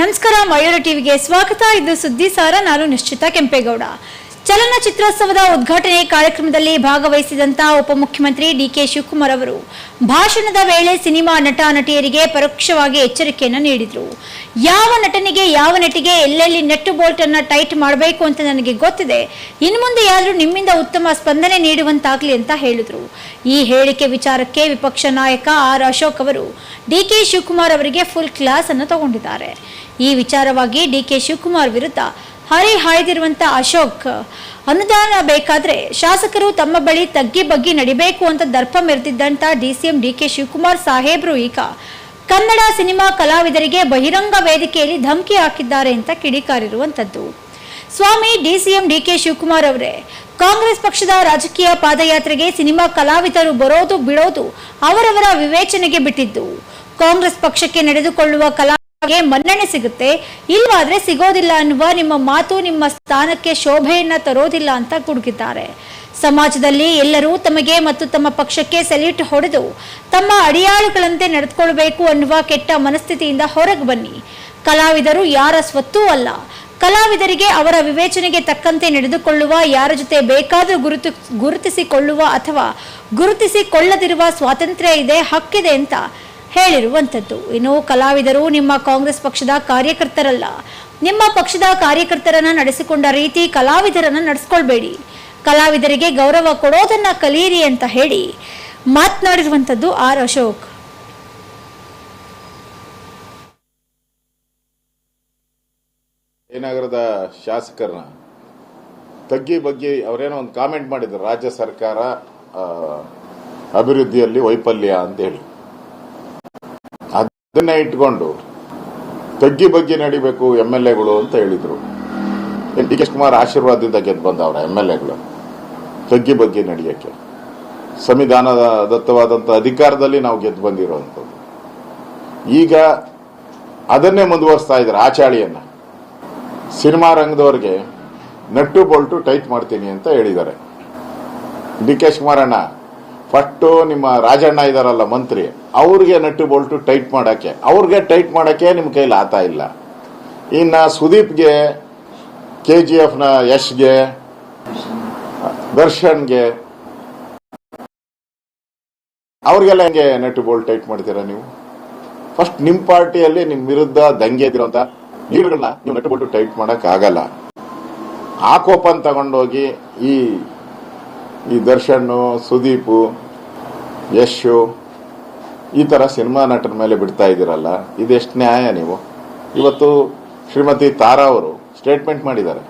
ನಮಸ್ಕಾರ ಮಯೂರ ಟಿವಿಗೆ ಸ್ವಾಗತ. ಇದು ಸುದ್ದಿ ಸಾರ ನಾನು ನಿಶ್ಚಿತ ಕೆಂಪೇಗೌಡ. ಚಲನಚಿತ್ರೋತ್ಸವದ ಉದ್ಘಾಟನೆ ಕಾರ್ಯಕ್ರಮದಲ್ಲಿ ಭಾಗವಹಿಸಿದಂತ ಉಪಮುಖ್ಯಮಂತ್ರಿ ಡಿಕೆ ಶಿವಕುಮಾರ್ ಅವರು ಭಾಷಣದ ವೇಳೆ ಸಿನಿಮಾ ನಟ ನಟಿಯರಿಗೆ ಪರೋಕ್ಷವಾಗಿ ಎಚ್ಚರಿಕೆಯನ್ನು ನೀಡಿದರು. ಯಾವ ನಟನಿಗೆ ಯಾವ ನಟಿಗೆ ಎಲ್ಲೆಲ್ಲಿ ನೆಟ್ಟು ಬೋಲ್ಟ್ ಅನ್ನ ಟೈಟ್ ಮಾಡಬೇಕು ಅಂತ ನನಗೆ ಗೊತ್ತಿದೆ. ಇನ್ನು ಮುಂದೆ ಯಾರು ನಿಮ್ಮಿಂದ ಉತ್ತಮ ಸ್ಪಂದನೆ ನೀಡುವಂತಾಗ್ಲಿ ಅಂತ ಹೇಳಿದರು. ಈ ಹೇಳಿಕೆ ವಿಚಾರಕ್ಕೆ ವಿಪಕ್ಷ ನಾಯಕ ಆರ್ ಅಶೋಕ್ ಅವರು ಡಿಕೆ ಶಿವಕುಮಾರ್ ಅವರಿಗೆ ಫುಲ್ ಕ್ಲಾಸ್ ಅನ್ನು ತಗೊಂಡಿದ್ದಾರೆ. ಈ ವಿಚಾರವಾಗಿ ಡಿಕೆ ಶಿವಕುಮಾರ್ ವಿರುದ್ಧ ಹರಿ ಹಾಯ್ದಿರುವಂತ ಅಶೋಕ್, ಅನುದಾನ ಬೇಕಾದ್ರೆ ಶಾಸಕರು ತಮ್ಮ ಬಳಿ ತಗ್ಗಿ ಬಗ್ಗಿ ನಡಿಬೇಕು ಅಂತ ದರ್ಪ ಮೆರೆದಿದ್ದಂತ ಡಿಸಿಎಂ ಡಿಕೆ ಶಿವಕುಮಾರ್ ಸಾಹೇಬ್ರು ಈಗ ಕನ್ನಡ ಸಿನಿಮಾ ಕಲಾವಿದರಿಗೆ ಬಹಿರಂಗ ವೇದಿಕೆಯಲ್ಲಿ ಧಮಕಿ ಹಾಕಿದ್ದಾರೆ ಅಂತ ಕಿಡಿಕಾರಿರುವಂತದ್ದು. ಸ್ವಾಮಿ ಡಿಸಿಎಂ ಡಿಕೆ ಶಿವಕುಮಾರ್ ಅವರೇ, ಕಾಂಗ್ರೆಸ್ ಪಕ್ಷದ ರಾಜಕೀಯ ಪಾದಯಾತ್ರೆಗೆ ಸಿನಿಮಾ ಕಲಾವಿದರು ಬರೋದು ಬಿಡೋದು ಅವರವರ ವಿವೇಚನೆಗೆ ಬಿಟ್ಟಿದ್ದು. ಕಾಂಗ್ರೆಸ್ ಪಕ್ಷಕ್ಕೆ ನಡೆದುಕೊಳ್ಳುವ ಕಲಾ ಮನ್ನಣೆ ಸಿಗುತ್ತೆ. ಇಲ್ವಾದ್ರೆ ಸಿಗೋದಿಲ್ಲ ಅನ್ನುವ ನಿಮ್ಮ ಮಾತು, ನಿಮ್ಮ ಸ್ಥಾನಕ್ಕೆ ಶೋಭೆಯನ್ನ ತರೋದಿಲ್ಲ ಅಂತ ಕುಡುಕಿದ್ದಾರೆ ಸಮಾಜದಲ್ಲಿ ಎಲ್ಲರೂ ತಮಗೆ ಮತ್ತು ತಮ್ಮ ಪಕ್ಷಕ್ಕೆ ಸೆಲ್ಯೂಟ್ ಹೊಡೆದು ತಮ್ಮ ಅಡಿಯಾಳುಗಳಂತೆ ನಡೆದುಕೊಳ್ಬೇಕು ಅನ್ನುವ ಕೆಟ್ಟ ಮನಸ್ಥಿತಿಯಿಂದ ಹೊರಗೆ ಬನ್ನಿ. ಕಲಾವಿದರು ಯಾರ ಸ್ವತ್ತೂ ಅಲ್ಲ. ಕಲಾವಿದರಿಗೆ ಅವರ ವಿವೇಚನೆಗೆ ತಕ್ಕಂತೆ ನಡೆದುಕೊಳ್ಳುವ, ಯಾರ ಜೊತೆ ಬೇಕಾದರೂ ಗುರುತು, ಗುರುತಿಸಿಕೊಳ್ಳುವ ಅಥವಾ ಗುರುತಿಸಿಕೊಳ್ಳದಿರುವ ಸ್ವಾತಂತ್ರ್ಯ ಇದೆ, ಹಕ್ಕಿದೆ ಅಂತ ಹೇಳಿರುವಂಥದ್ದು. ಇನ್ನು ಕಲಾವಿದರು ನಿಮ್ಮ ಕಾಂಗ್ರೆಸ್ ಪಕ್ಷದ ಕಾರ್ಯಕರ್ತರಲ್ಲ. ನಿಮ್ಮ ಪಕ್ಷದ ಕಾರ್ಯಕರ್ತರನ್ನ ನಡೆಸಿಕೊಂಡ ರೀತಿ ಕಲಾವಿದರನ್ನ ನಡೆಸ್ಕೊಳ್ಬೇಡಿ. ಕಲಾವಿದರಿಗೆ ಗೌರವ ಕೊಡೋದನ್ನ ಕಲಿಯಿರಿ ಅಂತ ಹೇಳಿ ಮಾತನಾಡಿರುವಂಥದ್ದು ಆರ್ ಅಶೋಕ್. ಜಯನಗರದ ಶಾಸಕರನ್ನ ತಗ್ಗಿ ಬಗ್ಗೆ ಅವರೇನೋ ಒಂದು ಕಾಮೆಂಟ್ ಮಾಡಿದ್ರು, ರಾಜ್ಯ ಸರ್ಕಾರ ಅಭಿವೃದ್ಧಿಯಲ್ಲಿ ವೈಫಲ್ಯ ಅಂತ ಹೇಳಿ ಅದನ್ನೇ ಇಟ್ಕೊಂಡು ತಗ್ಗಿ ಬಗ್ಗೆ ನಡಿಬೇಕು ಎಂ ಎಲ್ ಎಗಳು ಅಂತ ಹೇಳಿದ್ರು. ಡಿ ಕೆ ಶಿವಕುಮಾರ್ ಆಶೀರ್ವಾದದಿಂದ ಗೆದ್ದು ಬಂದವರ ಎಂ ಎಲ್ ಎಗಳು? ತಗ್ಗಿ ಬಗ್ಗೆ ನಡೆಯಕ್ಕೆ. ಸಂವಿಧಾನದ ದತ್ತವಾದಂಥ ಅಧಿಕಾರದಲ್ಲಿ ನಾವು ಗೆದ್ದು ಬಂದಿರೋವಂಥದ್ದು. ಈಗ ಅದನ್ನೇ ಮುಂದುವರಿಸ್ತಾ ಇದ್ದಾರೆ ಆಚಾಳಿಯನ್ನ ಸಿನಿಮಾ ರಂಗದವ್ರಿಗೆ ನಟ್ಟು ಬೋಲ್ಟು ಟೈಟ್ ಮಾಡ್ತೀನಿ ಅಂತ ಹೇಳಿದ್ದಾರೆ. ಡಿ ಕೆ ಶಿವಕುಮಾರಣ್ಣ ಫಸ್ಟು ನಿಮ್ಮ ರಾಜಣ್ಣ ಇದಾರಲ್ಲ ಮಂತ್ರಿ, ಅವ್ರಿಗೆ ನಟ್ಟು ಬೋಲ್ಟು ಟೈಟ್ ಮಾಡಕ್ಕೆ. ಅವ್ರಿಗೆ ಟೈಟ್ ಮಾಡಕ್ಕೆ ನಿಮ್ಮ ಕೈಲಿ ಆತ ಇಲ್ಲ. ಇನ್ನ ಸುದೀಪ್ಗೆ ಕೆ ಜಿ ಎಫ್ನ ಯಶ್ಗೆ, ದರ್ಶನ್ಗೆ, ಅವ್ರಿಗೆಲ್ಲ ಹೆಂಗೆ ನಟ್ಟು ಬೋಲ್ಟ್ ಟೈಟ್ ಮಾಡ್ತೀರಾ ನೀವು? ಫಸ್ಟ್ ನಿಮ್ಮ ಪಾರ್ಟಿಯಲ್ಲಿ ನಿಮ್ಮ ವಿರುದ್ಧ ದಂಗೆ ಇದ್ರಂತ ಲೀಡರ್ಗಳನ್ನ ನೀವು ನಟ್ಟು ಬೋಲ್ಟು ಟೈಟ್ ಮಾಡಕ್ ಆಗಲ್ಲ ಆ ಕೋಪನ್ ತಗೊಂಡೋಗಿ ಈ ಈ ದರ್ಶನ್ ಸುದೀಪು, ಯಶು, ಈ ತರ ಸಿನಿಮಾ ನಟರ ಮೇಲೆ ಬಿಡ್ತಾ ಇದ್ದೀರಲ್ಲ, ಇದೆಷ್ಟು ನ್ಯಾಯ ನೀವು? ಇವತ್ತು ಶ್ರೀಮತಿ ತಾರಾ ಅವರು ಸ್ಟೇಟ್ಮೆಂಟ್ ಮಾಡಿದ್ದಾರೆ.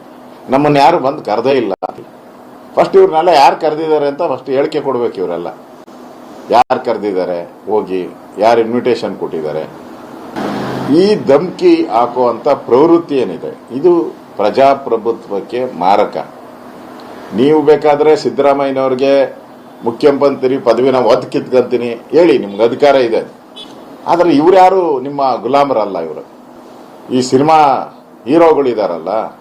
ನಮ್ಮನ್ನ ಯಾರು ಬಂದು ಕರೆದೇ ಇಲ್ಲ. ಫಸ್ಟ್ ಇವ್ರನ್ನೆಲ್ಲ ಯಾರು ಕರೆದಿದ್ದಾರೆ ಅಂತ ಫಸ್ಟ್ ಹೇಳಿಕೆ ಕೊಡ್ಬೇಕು ಇವರೆಲ್ಲ. ಯಾರು ಕರೆದಿದ್ದಾರೆ? ಹೋಗಿ ಯಾರು ಇನ್ವಿಟೇಷನ್ ಕೊಟ್ಟಿದ್ದಾರೆ? ಈ ಧಮ್ಕಿ ಹಾಕುವಂತ ಪ್ರವೃತ್ತಿ ಏನಿದೆ? ಇದು ಪ್ರಜಾಪ್ರಭುತ್ವಕ್ಕೆ ಮಾರಕ. ನೀವು ಬೇಕಾದ್ರೆ ಸಿದ್ದರಾಮಯ್ಯನವ್ರಿಗೆ ಮುಖ್ಯಮಂತ್ರಿ ಪದವಿನ ಒದ್ ಕಿತ್ಕೊಂತೀನಿ. ಹೇಳಿ, ನಿಮ್ಗೆ ಅಧಿಕಾರ ಇದೆ. ಆದ್ರೆ ಇವ್ರ್ಯಾರು ನಿಮ್ಮ ಗುಲಾಮರಲ್ಲ ಇವರು. ಈ ಸಿನಿಮಾ ಹೀರೋಗಳಿದಾರಲ್ಲ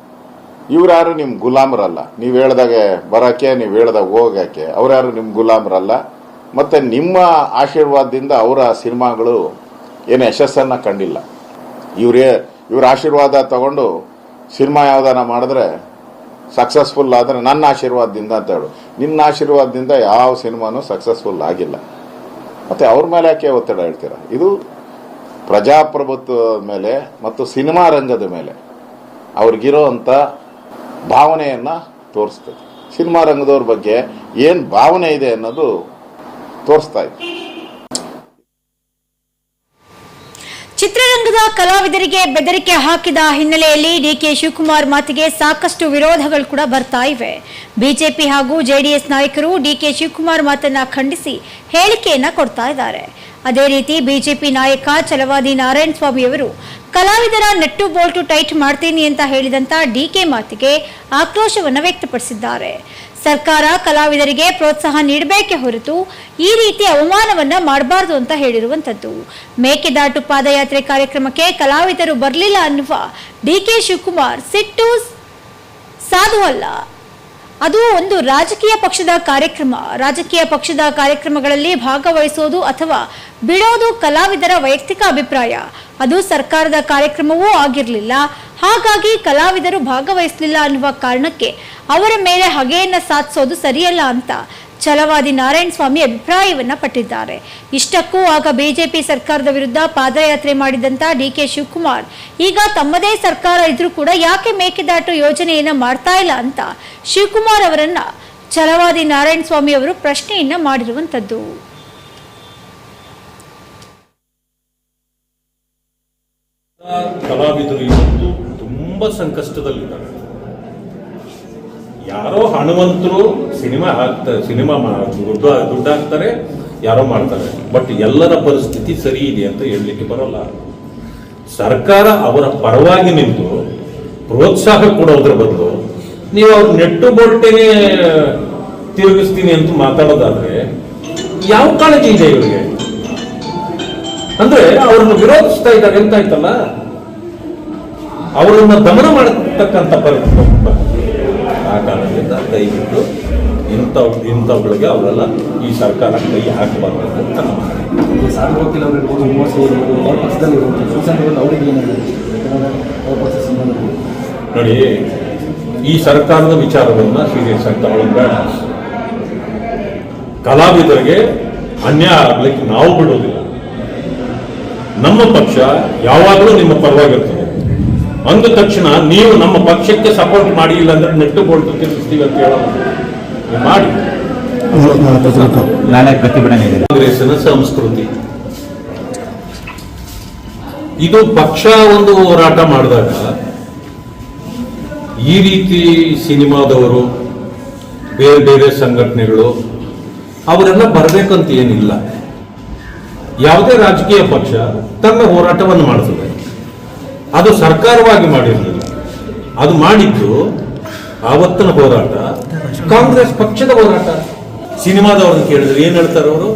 ಇವ್ರ್ಯಾರು ನಿಮ್ ಗುಲಾಮರಲ್ಲ. ನೀವು ಹೇಳ್ದಾಗೆ ಬರಕ್ಕೆ, ನೀವು ಹೇಳ್ದಾಗ ಹೋಗಕ್ಕೆ ಅವ್ರ್ಯಾರು ನಿಮ್ ಗುಲಾಮರಲ್ಲ. ಮತ್ತೆ ನಿಮ್ಮ ಆಶೀರ್ವಾದದಿಂದ ಅವರ ಸಿನಿಮಾಗಳು ಏನು ಯಶಸ್ಸನ್ನ ಕಂಡಿಲ್ಲ. ಇವ್ರೇ, ಇವ್ರ ಆಶೀರ್ವಾದ ತಗೊಂಡು ಸಿನಿಮಾ ಯಾವ್ದಾನ ಮಾಡಿದ್ರೆ ಸಕ್ಸಸ್ಫುಲ್ ಆದ್ರೆ ನನ್ನ ಆಶೀರ್ವಾದದಿಂದ ಅಂತ ಹೇಳು. ನಿನ್ನ ಆಶೀರ್ವಾದದಿಂದ ಯಾವ ಸಿನಿಮಾನು ಸಕ್ಸಸ್ಫುಲ್ ಆಗಿಲ್ಲ. ಮತ್ತೆ ಅವ್ರ ಮೇಲೆ ಯಾಕೆ ಒತ್ತಡ ಹೇಳ್ತೀರಾ? ಇದು ಪ್ರಜಾಪ್ರಭುತ್ವದ ಮೇಲೆ ಮತ್ತು ಸಿನಿಮಾ ರಂಗದ ಮೇಲೆ ಅವ್ರಿಗಿರೋ ಅಂತ ಭಾವನೆಯನ್ನ ತೋರಿಸ್ತದೆ. ಸಿನಿಮಾ ರಂಗದವ್ರ ಬಗ್ಗೆ ಏನ್ ಭಾವನೆ ಇದೆ ಅನ್ನೋದು ತೋರಿಸ್ತಾ ಇದೆ. ಚಿತ್ರರಂಗದ ಕಲಾವಿದರಿಗೆ ಬೆದರಿಕೆ ಹಾಕಿದ ಹಿನ್ನೆಲೆಯಲ್ಲಿ ಡಿಕೆ ಶಿವಕುಮಾರ್ ಮಾತಿಗೆ ಸಾಕಷ್ಟು ವಿರೋಧಗಳು ಕೂಡ ಬರ್ತಾ ಇವೆ. ಬಿಜೆಪಿ ಹಾಗೂ ಜೆಡಿಎಸ್ ನಾಯಕರು ಡಿಕೆ ಶಿವಕುಮಾರ್ ಮಾತನ್ನ ಖಂಡಿಸಿ ಹೇಳಿಕೆಯನ್ನ ಕೊಡ್ತಾ ಇದ್ದಾರೆ. ಅದೇ ರೀತಿ ಬಿಜೆಪಿ ನಾಯಕ ಛಲವಾದಿ ನಾರಾಯಣ ಸ್ವಾಮಿಯವರು ಕಲಾವಿದರ ನೆಟ್ಟು ಬೋಲ್ಟು ಟೈಟ್ ಮಾಡ್ತೀನಿ ಅಂತ ಹೇಳಿದಂತ ಡಿಕೆ ಮಾತಿಗೆ ಆಕ್ರೋಶವನ್ನು ವ್ಯಕ್ತಪಡಿಸಿದ್ದಾರೆ. ಸರ್ಕಾರ ಕಲಾವಿದರಿಗೆ ಪ್ರೋತ್ಸಾಹ ನೀಡಬೇಕೆ ಹೊರತು ಈ ರೀತಿ ಅವಮಾನವನ್ನ ಮಾಡಬಾರದು ಅಂತ ಹೇಳಿರುವಂತದ್ದು ಮೇಕೆದಾಟು ಪಾದಯಾತ್ರೆ ಕಾರ್ಯಕ್ರಮಕ್ಕೆ ಕಲಾವಿದರು ಬರಲಿಲ್ಲ ಅನ್ನುವ ಡಿ ಕೆ ಶಿವಕುಮಾರ್ ಸಿಟ್ಟು ಸಾಧು ಅಲ್ಲ ಅದು ಒಂದು ರಾಜಕೀಯ ಪಕ್ಷದ ಕಾರ್ಯಕ್ರಮ. ರಾಜಕೀಯ ಪಕ್ಷದ ಕಾರ್ಯಕ್ರಮಗಳಲ್ಲಿ ಭಾಗವಹಿಸೋದು ಅಥವಾ ಬಿಡೋದು ಕಲಾವಿದರ ವೈಯಕ್ತಿಕ ಅಭಿಪ್ರಾಯ. ಅದು ಸರ್ಕಾರದ ಕಾರ್ಯಕ್ರಮವೂ ಆಗಿರಲಿಲ್ಲ. ಹಾಗಾಗಿ ಕಲಾವಿದರು ಭಾಗವಹಿಸಲಿಲ್ಲ ಅನ್ನುವ ಕಾರಣಕ್ಕೆ ಅವರ ಮೇಲೆ ಹಗೆಯನ್ನ ಸಾಧಿಸೋದು ಸರಿಯಲ್ಲ ಅಂತ ಛಲವಾದಿ ನಾರಾಯಣ ಸ್ವಾಮಿ ಅಭಿಪ್ರಾಯವನ್ನ ಪಟ್ಟಿದ್ದಾರೆ. ಇಷ್ಟಕ್ಕೂ ಆಗ ಬಿಜೆಪಿ ಸರ್ಕಾರದ ವಿರುದ್ಧ ಪಾದಯಾತ್ರೆ ಮಾಡಿದಂತ ಡಿ ಕೆ ಶಿವಕುಮಾರ್, ಈಗ ತಮ್ಮದೇ ಸರ್ಕಾರ ಇದ್ರೂ ಕೂಡ ಯಾಕೆ ಮೇಕೆದಾಟು ಯೋಜನೆಯನ್ನ ಮಾಡ್ತಾ ಇಲ್ಲ ಅಂತ ಶಿವಕುಮಾರ್ ಅವರನ್ನ ಛಲವಾದಿ ನಾರಾಯಣ ಸ್ವಾಮಿ ಅವರು ಪ್ರಶ್ನೆಯನ್ನ ಮಾಡಿರುವಂತದ್ದು. ಕಲಾವಿದರು ತುಂಬಾ ಸಂಕಷ್ಟದಲ್ಲಿದ್ದಾರೆ. ಯಾರೋ ಹಣವಂತರು ಸಿನಿಮಾ ಹಾಕ್ತಾರೆ ಸಿನಿಮಾ ದುಡ್ಡು ದುಡ್ಡು ಹಾಕ್ತಾರೆ, ಯಾರೋ ಮಾಡ್ತಾರೆ. ಬಟ್ ಎಲ್ಲರ ಪರಿಸ್ಥಿತಿ ಸರಿ ಇದೆ ಅಂತ ಹೇಳಲಿಕ್ಕೆ ಬರೋಲ್ಲ. ಸರ್ಕಾರ ಅವರ ಪರವಾಗಿ ನಿಂತು ಪ್ರೋತ್ಸಾಹ ಕೊಡೋದ್ರ ಬದಲು ನೀವು ಅವ್ರ ನೆಟ್ಟು ಬೊಟ್ಟೆನೆ ತಿರುಗಿಸ್ತೀನಿ ಅಂತ ಮಾತಾಡೋದಾದ್ರೆ ಯಾವ ಕಾಳಜಿ ಇದೆ ಇವರಿಗೆ? ಅಂದ್ರೆ ಅವ್ರನ್ನ ವಿರೋಧಿಸ್ತಾ ಇದ್ದಾರೆ ಅಂತ ಆಯ್ತಲ್ಲ ಅವರನ್ನ ದಮನ ಮಾಡತಕ್ಕಂಥ ಪರಿಸ್ಥಿತಿ ಆ ಕಾರಣದಿಂದ ದಯವಿಟ್ಟು ಇಂಥವ್ ಇಂಥವುಗಳಿಗೆ ಅವರೆಲ್ಲ ಈ ಸರ್ಕಾರ ಕೈ ಹಾಕಬಾರ್ದು ಅಂತ ನೋಡಿ ಈ ಸರ್ಕಾರದ ವಿಚಾರವನ್ನ ಸೀರಿಯಸ್ ಆಗಿ ತಗೊಳ್ಳೋದು ಬೇಡ. ಕಲಾವಿದರಿಗೆ ಅನ್ಯಾಯ ಆಗ್ಲಿಕ್ಕೆ ನಾವು ಬಿಡೋದಿಲ್ಲ. ನಮ್ಮ ಪಕ್ಷ ಯಾವಾಗಲೂ ನಿಮ್ಮ ಪರವಾಗಿರ್ತದೆ. ಅಂದ ತಕ್ಷಣ ನೀವು ನಮ್ಮ ಪಕ್ಷಕ್ಕೆ ಸಪೋರ್ಟ್ ಮಾಡಿ ಇಲ್ಲ ಅಂದ್ರೆ ನೆಟ್ಟು ಬೋಲ್ಟು ತಿರುಗಿಸ್ತೀವಿ ಅಂತ ಹೇಳೋದು. ಮಾಡಿ. ಕಾಂಗ್ರೆಸ್ ಸಂಸ್ಕೃತಿ. ಇದು ಪಕ್ಷ ಒಂದು ಹೋರಾಟ ಮಾಡಿದಾಗ ಈ ರೀತಿ ಸಿನಿಮಾದವರು ಬೇರೆ ಬೇರೆ ಸಂಘಟನೆಗಳು ಅವರೆಲ್ಲ ಬರಬೇಕಂತ ಏನಿಲ್ಲ. ಯಾವುದೇ ರಾಜಕೀಯ ಪಕ್ಷ ತನ್ನ ಹೋರಾಟವನ್ನು ಮಾಡ್ತದೆ. ಅದು ಸರ್ಕಾರವಾಗಿ ಮಾಡಿರಲಿಲ್ಲ. ಅದು ಮಾಡಿದ್ದು ಆವತ್ತಿನ ಹೋರಾಟ, ಕಾಂಗ್ರೆಸ್ ಪಕ್ಷದ ಹೋರಾಟ. ಸಿನಿಮಾದವ್ರನ್ನ ಕೇಳಿದ್ರೆ ಏನ್ ಹೇಳ್ತಾರೆ ಅವರು?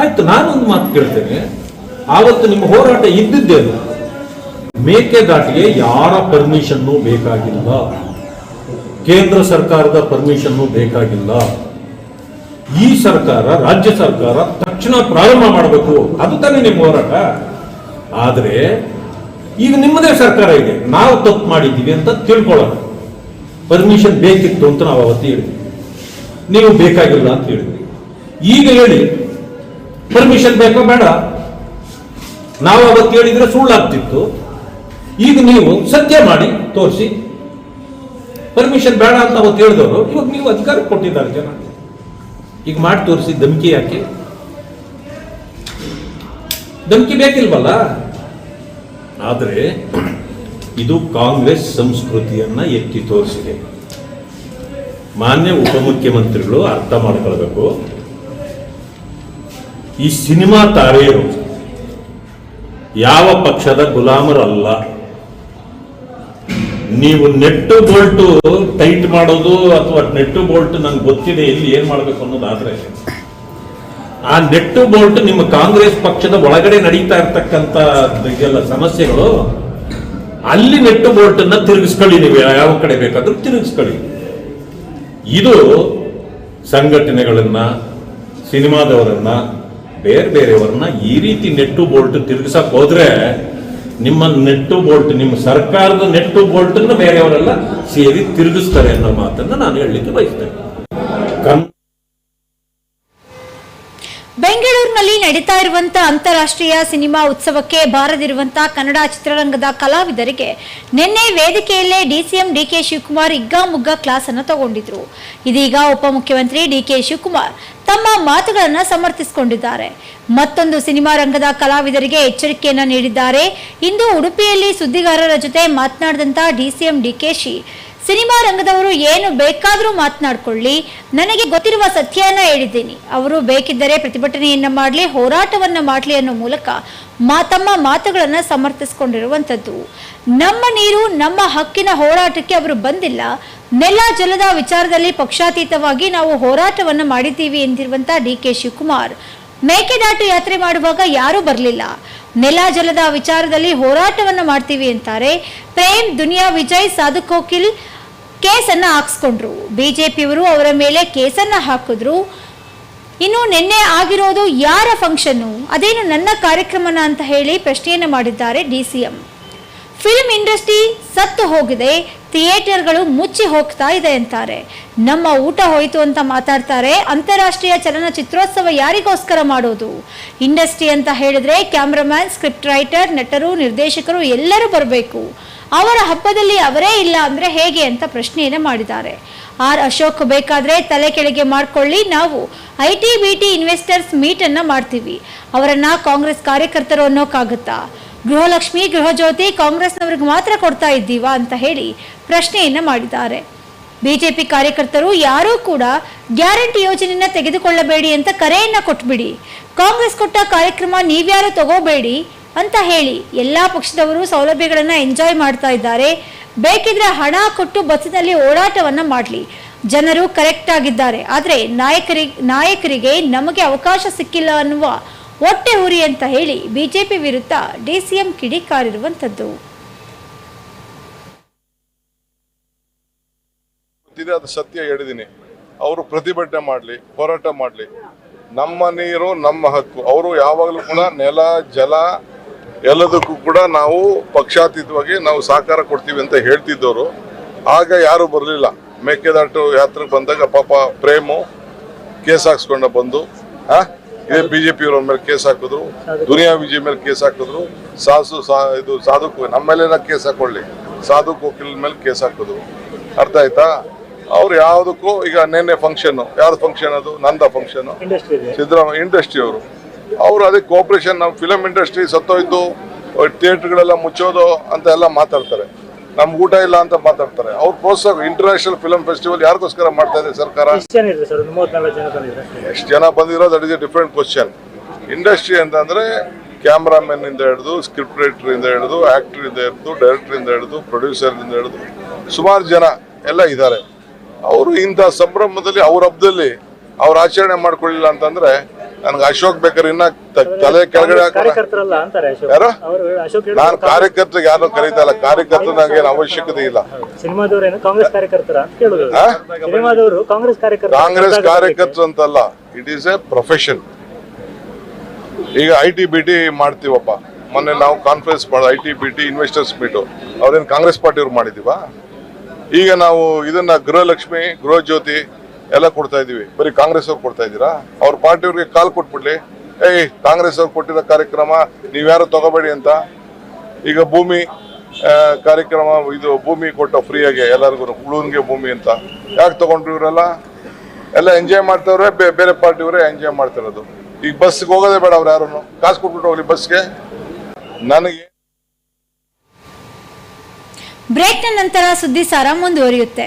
ಆಯ್ತು, ನಾನೊಂದು ಮಾತು ಕೇಳ್ತೇನೆ. ಆವತ್ತು ನಿಮ್ಮ ಹೋರಾಟ ಇದ್ದಿದ್ದೇನು? ಮೇಕೆದಾಟಿಗೆ ಯಾರ ಪರ್ಮಿಷನ್ನು ಬೇಕಾಗಿಲ್ಲ. ಕೇಂದ್ರ ಸರ್ಕಾರದ ಪರ್ಮಿಷನ್ನು ಬೇಕಾಗಿಲ್ಲ. ಈ ಸರ್ಕಾರ, ರಾಜ್ಯ ಸರ್ಕಾರ ತಕ್ಷಣ ಪ್ರಾರಂಭ ಮಾಡಬೇಕು. ಅದು ತಾನೇ ನಿಮ್ಮ ಹೋರಾಟ. ಆದ್ರೆ ಈಗ ನಿಮ್ಮದೇ ಸರ್ಕಾರ ಇದೆ. ನಾವು ತಪ್ಪು ಮಾಡಿದ್ದೀವಿ ಅಂತ ತಿಳ್ಕೊಳ್ಳೋಣ. ಪರ್ಮಿಷನ್ ಬೇಕಿತ್ತು ಅಂತ ನಾವು ಅವತ್ತು ಹೇಳಿದ್ವಿ. ನೀವು ಬೇಕಾಗಿಲ್ಲ ಅಂತ ಹೇಳಿದ್ವಿ. ಈಗ ಹೇಳಿ ಪರ್ಮಿಷನ್ ಬೇಕೋ ಬೇಡ? ನಾವು ಅವತ್ತು ಹೇಳಿದ್ರೆ ಸುಳ್ಳಾಗ್ತಿತ್ತು. ಈಗ ನೀವು ಸತ್ಯ ಮಾಡಿ, ತೋರಿಸಿ. ಪರ್ಮಿಷನ್ ಬೇಡ ಅಂತ ಅವತ್ತು ಹೇಳಿದವರು, ಇವಾಗ ನೀವು ಅಧಿಕಾರ ಕೊಟ್ಟಿದ್ದಾರೆ ಜನ. ಈಗ ಮಾಡಿ ತೋರಿಸಿ, ಧಮಕಿ ಯಾಕೆ? ಧಮಕಿ ಬೇಕಿಲ್ವಲ್ಲ? ಆದರೆ ಇದು ಕಾಂಗ್ರೆಸ್ ಸಂಸ್ಕೃತಿಯನ್ನ ಎತ್ತಿ ತೋರಿಸಿದೆ. ಮಾನ್ಯ ಉಪಮುಖ್ಯಮಂತ್ರಿಗಳು ಅರ್ಥ ಮಾಡ್ಕೊಳ್ಬೇಕು. ಈ ಸಿನಿಮಾ ತಾರೆಯರು ಯಾವ ಪಕ್ಷದ ಗುಲಾಮರಲ್ಲ. ನೀವು ನೆಟ್ಟು ಬೋಲ್ಟು ಟೈಟ್ ಮಾಡೋದು ಅಥವಾ ನೆಟ್ಟು ಬೋಲ್ಟ್ ನಂಗೆ ಗೊತ್ತಿದೆ, ಇಲ್ಲಿ ಏನ್ ಮಾಡ್ಬೇಕು ಅನ್ನೋದಾದ್ರೆ ಆ ನೆಟ್ಟು ಬೋಲ್ಟ್ ನಿಮ್ಮ ಕಾಂಗ್ರೆಸ್ ಪಕ್ಷದ ಒಳಗಡೆ ನಡೀತಾ ಇರತಕ್ಕಂತ ಎಲ್ಲ ಸಮಸ್ಯೆಗಳು, ಅಲ್ಲಿ ನೆಟ್ಟು ಬೋಲ್ಟ್ ಅನ್ನ ತಿರುಗಿಸ್ಕೊಳ್ಳಿ ನೀವು. ಯಾವ ಕಡೆ ಬೇಕಾದ್ರೂ ತಿರುಗಿಸ್ಕೊಳ್ಳಿ. ಇದು ಸಂಘಟನೆಗಳನ್ನ, ಸಿನಿಮಾದವರನ್ನ, ಬೇರೆ ಬೇರೆಯವರನ್ನ ಈ ರೀತಿ ನೆಟ್ಟು ಬೋಲ್ಟ್ ತಿರುಗಿಸಕ್ ಹೋದ್ರೆ ನಿಮ್ಮ ನೆಟ್ಟು ಬೋಲ್ಟ್, ನಿಮ್ಮ ಸರ್ಕಾರದ ನೆಟ್ಟು ಬೋಲ್ಟ್ ಬೇರೆಯವರೆಲ್ಲ ಸೇರಿ ತಿರುಗಿಸ್ತಾರೆ ಅನ್ನೋ ಮಾತನ್ನ ನಾನು ಹೇಳಲಿಕ್ಕೆ ಬಯಸ್ತೇನೆ. ಬೆಂಗಳೂರಿನಲ್ಲಿ ನಡೀತಾ ಇರುವಂತ ಅಂತಾರಾಷ್ಟ್ರೀಯ ಸಿನಿಮಾ ಉತ್ಸವಕ್ಕೆ ಬಾರದಿರುವಂತಹ ಕನ್ನಡ ಚಿತ್ರರಂಗದ ಕಲಾವಿದರಿಗೆ ನಿನ್ನೆ ವೇದಿಕೆಯಲ್ಲೇ ಡಿಸಿಎಂ ಡಿಕೆ ಶಿವಕುಮಾರ್ ಇಗ್ಗಾಮುಗ್ಗ ಕ್ಲಾಸ್ ಅನ್ನು ತಗೊಂಡಿದ್ರು. ಇದೀಗ ಉಪಮುಖ್ಯಮಂತ್ರಿ ಡಿಕೆ ಶಿವಕುಮಾರ್ ತಮ್ಮ ಮಾತುಗಳನ್ನು ಸಮರ್ಥಿಸಿಕೊಂಡಿದ್ದಾರೆ. ಮತ್ತೊಂದು ಸಿನಿಮಾ ರಂಗದ ಕಲಾವಿದರಿಗೆ ಎಚ್ಚರಿಕೆಯನ್ನು ನೀಡಿದ್ದಾರೆ. ಇಂದು ಉಡುಪಿಯಲ್ಲಿ ಸುದ್ದಿಗಾರರ ಜೊತೆ ಮಾತನಾಡಿದಂತ ಡಿಸಿಎಂ ಡಿಕೆಶಿ ಸಿನಿಮಾ ರಂಗದವರು ಏನು ಬೇಕಾದರೂ ಮಾತನಾಡ್ಕೊಳ್ಳಿ. ನನಗೆ ಗೊತ್ತಿರುವ ಸತ್ಯನ ಹೇಳಿದ್ದೀನಿ. ಅವರು ಬೇಕಿದ್ದರೆ ಪ್ರತಿಭಟನೆಯನ್ನ ಮಾಡಲಿ, ಹೋರಾಟವನ್ನ ಮಾಡಲಿ ಅನ್ನೋ ಮೂಲಕ ಮಾ, ತಮ್ಮ ಮಾತುಗಳನ್ನು ಸಮರ್ಥಿಸಿಕೊಂಡಿರುವಂಥದ್ದು. ನಮ್ಮ ನೀರು, ನಮ್ಮ ಹಕ್ಕಿನ ಹೋರಾಟಕ್ಕೆ ಅವರು ಬಂದಿಲ್ಲ. ನೆಲ ಜಲದ ವಿಚಾರದಲ್ಲಿ ಪಕ್ಷಾತೀತವಾಗಿ ನಾವು ಹೋರಾಟವನ್ನ ಮಾಡಿದ್ದೀವಿ ಎಂದಿರುವಂತ ಡಿ ಕೆ ಶಿವಕುಮಾರ್. ಮೇಕೆದಾಟು ಯಾತ್ರೆ ಮಾಡುವಾಗ ಯಾರೂ ಬರಲಿಲ್ಲ. ನೆಲ ಜಲದ ವಿಚಾರದಲ್ಲಿ ಹೋರಾಟವನ್ನು ಮಾಡ್ತೀವಿ ಅಂತಾರೆ. ಪ್ರೇಮ್ ದುನಿಯಾ ವಿಜಯ್, ಸಾಧು ಕೋಕಿಲ್ ಕೇಸನ್ನ ಹಾಕ್ಸ್ಕೊಂಡ್ರು. ಪಿಯವರು ಅವರ ಮೇಲೆ ಕೇಸನ್ನು ಹಾಕಿದ್ರು. ಇನ್ನು ನಿನ್ನೆ ಆಗಿರೋದು ಯಾರ ಫಂಕ್ಷನ್ನು ಅದೇನು ನನ್ನ ಕಾರ್ಯಕ್ರಮನ ಅಂತ ಹೇಳಿ ಪ್ರಶ್ನೆಯನ್ನು ಮಾಡಿದ್ದಾರೆ D C M. Film industry ಸತ್ತು ಹೋಗಿದೆ ಥಿಯೇಟರ್ಗಳು ಮುಚ್ಚಿ ಹೋಗ್ತಾ ಇದೆ ಅಂತಾರೆ. ನಮ್ಮ ಊಟ ಹೋಯಿತು ಅಂತ ಮಾತಾಡ್ತಾರೆ, ಅಂತಾರಾಷ್ಟ್ರೀಯ ಚಲನಚಿತ್ರೋತ್ಸವ ಯಾರಿಗೋಸ್ಕರ ಮಾಡೋದು? ಇಂಡಸ್ಟ್ರಿ ಅಂತ ಹೇಳಿದ್ರೆ ಕ್ಯಾಮ್ರಾಮ್ಯಾನ್ ಸ್ಕ್ರಿಪ್ಟ್ ರೈಟರ್ ನಟರು, ನಿರ್ದೇಶಕರು ಎಲ್ಲರೂ ಬರಬೇಕು. ಅವರ ಹಬ್ಬದಲ್ಲಿ ಅವರೇ ಇಲ್ಲ ಅಂದ್ರೆ ಹೇಗೆ ಅಂತ ಪ್ರಶ್ನೆಯನ್ನು ಮಾಡಿದ್ದಾರೆ. ಆರ್ ಅಶೋಕ್ ಬೇಕಾದ್ರೆ ತಲೆ ಕೆಳಗೆ ಮಾಡ್ಕೊಳ್ಳಿ, ನಾವು I T B T investors meet ಅನ್ನ ಮಾಡ್ತೀವಿ. ಅವರನ್ನ ಕಾಂಗ್ರೆಸ್ ಕಾರ್ಯಕರ್ತರು ಅನ್ನೋಕ್ಕಾಗುತ್ತಾ ಗೃಹಲಕ್ಷ್ಮಿ, ಗೃಹಜ್ಯೋತಿ ಕಾಂಗ್ರೆಸ್ನವ್ರಿಗೆ ಮಾತ್ರ ಕೊಡ್ತಾ ಇದ್ದೀವಾ ಅಂತ ಹೇಳಿ ಪ್ರಶ್ನೆಯನ್ನು ಮಾಡಿದ್ದಾರೆ. ಬಿಜೆಪಿ ಕಾರ್ಯಕರ್ತರು ಯಾರೂ ಕೂಡ ಗ್ಯಾರಂಟಿ ಯೋಜನೆಯನ್ನು ತೆಗೆದುಕೊಳ್ಳಬೇಡಿ ಅಂತ ಕರೆಯನ್ನ ಕೊಟ್ಬಿಡಿ. ಕಾಂಗ್ರೆಸ್ ಕೊಟ್ಟ ಕಾರ್ಯಕ್ರಮ ನೀವ್ಯಾರು ತಗೋಬೇಡಿ ಅಂತ ಹೇಳಿ ಎಲ್ಲ ಪಕ್ಷದವರು ಸೌಲಭ್ಯಗಳನ್ನು ಎಂಜಾಯ್ ಮಾಡ್ತಾ ಇದ್ದಾರೆ. ಬೇಕಿದ್ರೆ ಹಣ ಕೊಟ್ಟು ಬಸ್ಸಿನಲ್ಲಿ ಓಡಾಟವನ್ನ ಮಾಡಲಿ. ಜನರು ಕರೆಕ್ಟ್ ಆಗಿದ್ದಾರೆ. ಆದರೆ ನಾಯಕರಿಗೆ ನಾಯಕರಿಗೆ ನಮಗೆ ಅವಕಾಶ ಸಿಕ್ಕಿಲ್ಲ ಅನ್ನುವ ಹೊಟ್ಟೆ ಉರಿ ಅಂತ ಹೇಳಿ ಬಿಜೆಪಿ ವಿರುದ್ಧ ಡಿಸಿಎಂ ಕಿಡಿಕಾರಿರುವಂತದ್ದು ಗೊತ್ತಿದೆ, ಅದು ಸತ್ಯ ಹೇಳಿದ್ದೀನಿ. ಅವರು ಪ್ರತಿಭಟನೆ ಮಾಡಲಿ, ಹೋರಾಟ ಮಾಡಲಿ. ನಮ್ಮ ನೀರು, ನಮ್ಮ ಹಕ್ಕು. ಅವರು ಯಾವಾಗಲೂ ಕೂಡ ನೆಲ, ಜಲ ಎಲ್ಲದಕ್ಕೂ ಕೂಡ ನಾವು ಪಕ್ಷಾತೀತವಾಗಿ ನಾವು ಸಹಕಾರ ಕೊಡ್ತೀವಿ ಅಂತ ಹೇಳ್ತಿದ್ದವರು. ಆಗ ಯಾರು ಬರಲಿಲ್ಲ. ಮೇಕೆದಾಟು ಯಾತ್ರೆಗೆ ಬಂದಾಗ ಪಾಪ ಪ್ರೇಮು ಕೇಸ್ ಹಾಕ್ಸ್ಕೊಂಡ ಬಂದು ಆ? ಇದೇ ಅವ್ರ ಮೇಲೆ ಕೇಸ್ ಹಾಕಿದ್ರು ದುನಿಯಾ ವಿಜಯ್ ಮೇಲೆ ಕೇಸ್ ಹಾಕಿದ್ರು. ಸಾಸು ಸಾ ಇದು ಸಾಧುಕ್ ನಮ್ಮ ಮೇಲೆನ ಕೇಸ್ ಹಾಕೊಳ್ಳಿ. ಸಾಧು ಕೋಕಿಲ್ ಮೇಲೆ ಕೇಸ್ ಹಾಕಿದ್ರು. ಅರ್ಥ ಆಯ್ತಾ? ಅವ್ರು ಯಾವುದಕ್ಕೂ ಈಗ ನಿನ್ನೆ ಫಂಕ್ಷನ್ ಯಾವ್ದು ಫಂಕ್ಷನ್ ಅದು? ನಂದ ಫಂಕ್ಷನ್ ಸಿದ್ದರಾಮಯ್ಯ ಇಂಡಸ್ಟ್ರಿ ಅವರು. ಅವರು ಅದಕ್ಕೆ ಕೋಪ್ರೇಷನ್ ನಮ್ಮ ಫಿಲಂ ಇಂಡಸ್ಟ್ರಿ ಸತ್ತೋಯ್ತು ಥಿಯೇಟ್ರ್ಗಳೆಲ್ಲ ಮುಚ್ಚೋದು ಅಂತ ಎಲ್ಲ ಮಾತಾಡ್ತಾರೆ. ನಮ್ಗೆ ಊಟ ಇಲ್ಲ ಅಂತ ಮಾತಾಡ್ತಾರೆ. ಅವ್ರ ಪ್ರೋತ್ಸಾಹ ಇಂಟರ್ನ್ಯಾಷನಲ್ ಫಿಲಂ ಫೆಸ್ಟಿವಲ್ ಯಾರಿಗೋಸ್ಕರ ಮಾಡ್ತಾ ಇದೆ ಸರ್ಕಾರ? ಎಷ್ಟು ಜನ ಬಂದಿರೋ that is a different question industry ಅಂತಂದ್ರೆ ಕ್ಯಾಮ್ರಾಮನ್ ಇಂದ ಹಿಡಿದು ಸ್ಕ್ರಿಪ್ಟ್ ರೈಟರ್ ಇಂದ ಹಿಡಿದು ಆಕ್ಟರ್ ಇಂದ ಹಿಡಿದು ಡೈರೆಕ್ಟರ್ ಇಂದ ಹಿಡಿದು ಪ್ರೊಡ್ಯೂಸರ್ ಇಂದ ಹಿಡಿದು ಸುಮಾರು ಜನ ಎಲ್ಲ ಇದ್ದಾರೆ. ಅವರು ಇಂಥ ಸಂಭ್ರಮದಲ್ಲಿ ಅವ್ರ ಹಬ್ಬದಲ್ಲಿ ಅವ್ರು ಆಚರಣೆ ಮಾಡ್ಕೊಳ್ಳಿಲ್ಲ ಅಂತಂದ್ರೆ ನನ್ಗೆ ಅಶೋಕ್ ಬೇಕಾದ್ರೆ ಇನ್ನ ತಲೆ ಕೆಳಗಡೆ ಯಾರು? ನಾನು ಕಾರ್ಯಕರ್ತರಿಗೆ ಯಾರು ಕರೀತಾ ಇಲ್ಲ. ಕಾರ್ಯಕರ್ತರು ನಂಗೆ ಏನು ಅವಶ್ಯಕತೆ ಇಲ್ಲ. ಕಾರ್ಯಕರ್ತರ ಕಾಂಗ್ರೆಸ್ ಕಾರ್ಯಕರ್ತರು. ಅಂತಲ್ಲ ಇಟ್ ಈಸ್ ಎ ಪ್ರೊಫೆಷನ್ ಈಗ ಐ ಟಿ ಬಿ ಟಿ ಮಾಡ್ತೀವಪ್ಪ. ಮೊನ್ನೆ ನಾವು ಕಾನ್ಫರೆನ್ಸ್ ಮಾಡ I T B T investors meet ಅವ್ರೇನು ಕಾಂಗ್ರೆಸ್ ಪಾರ್ಟಿಯವ್ರು ಮಾಡಿದೀವ? ಈಗ ನಾವು ಇದನ್ನ ಗೃಹಲಕ್ಷ್ಮಿ ಗೃಹ ಜ್ಯೋತಿ ಎಲ್ಲ ಕೊಡ್ತಾ ಇದೀವಿ ಬರೀ ಕಾಂಗ್ರೆಸ್ ಅವ್ರು ಕೊಡ್ತಾ ಇದ್ದೀರಾ? ಅವ್ರ ಪಾರ್ಟಿಯವ್ರಿಗೆ ಕಾಲ್ ಕೊಟ್ಬಿಡ್ಲಿ. ಏಯ್, ಕಾಂಗ್ರೆಸ್ ಅವ್ರು ಕೊಟ್ಟಿರೋ ಕಾರ್ಯಕ್ರಮ ನೀವ್ಯಾರು ತಗೋಬೇಡಿ ಅಂತ? ಈಗ ಭೂಮಿ ಕಾರ್ಯಕ್ರಮ ಇದು ಭೂಮಿ ಕೊಟ್ಟ ಫ್ರೀಯಾಗಿ ಎಲ್ಲರಿಗೂ ಉಳುವನ್ಗೆ ಭೂಮಿ ಅಂತ. ಯಾಕೆ ತಗೊಂಡ್ರು ಇವರೆಲ್ಲ? ಎಲ್ಲ ಎಂಜಾಯ್ ಮಾಡ್ತಾವ್ರೆ ಬೇರೆ ಪಾರ್ಟಿಯವರೇ ಎಂಜಾಯ್ ಮಾಡ್ತಿರೋದು. ಈಗ ಬಸ್ಗೆ ಹೋಗೋದೇ ಬೇಡ ಅವ್ರು ಯಾರು ಕಾಸು ಕೊಟ್ಬಿಟ್ಟು ಹೋಗ್ಲಿ ಬಸ್ಗೆ ನನಗೆ ಬ್ರೇಕ್ನ ನಂತರ ಸುದ್ದಿ ಸಾರ ಮುಂದುವರಿಯುತ್ತೆ.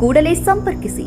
ಕೂಡಲೇ ಸಂಪರ್ಕಿಸಿ.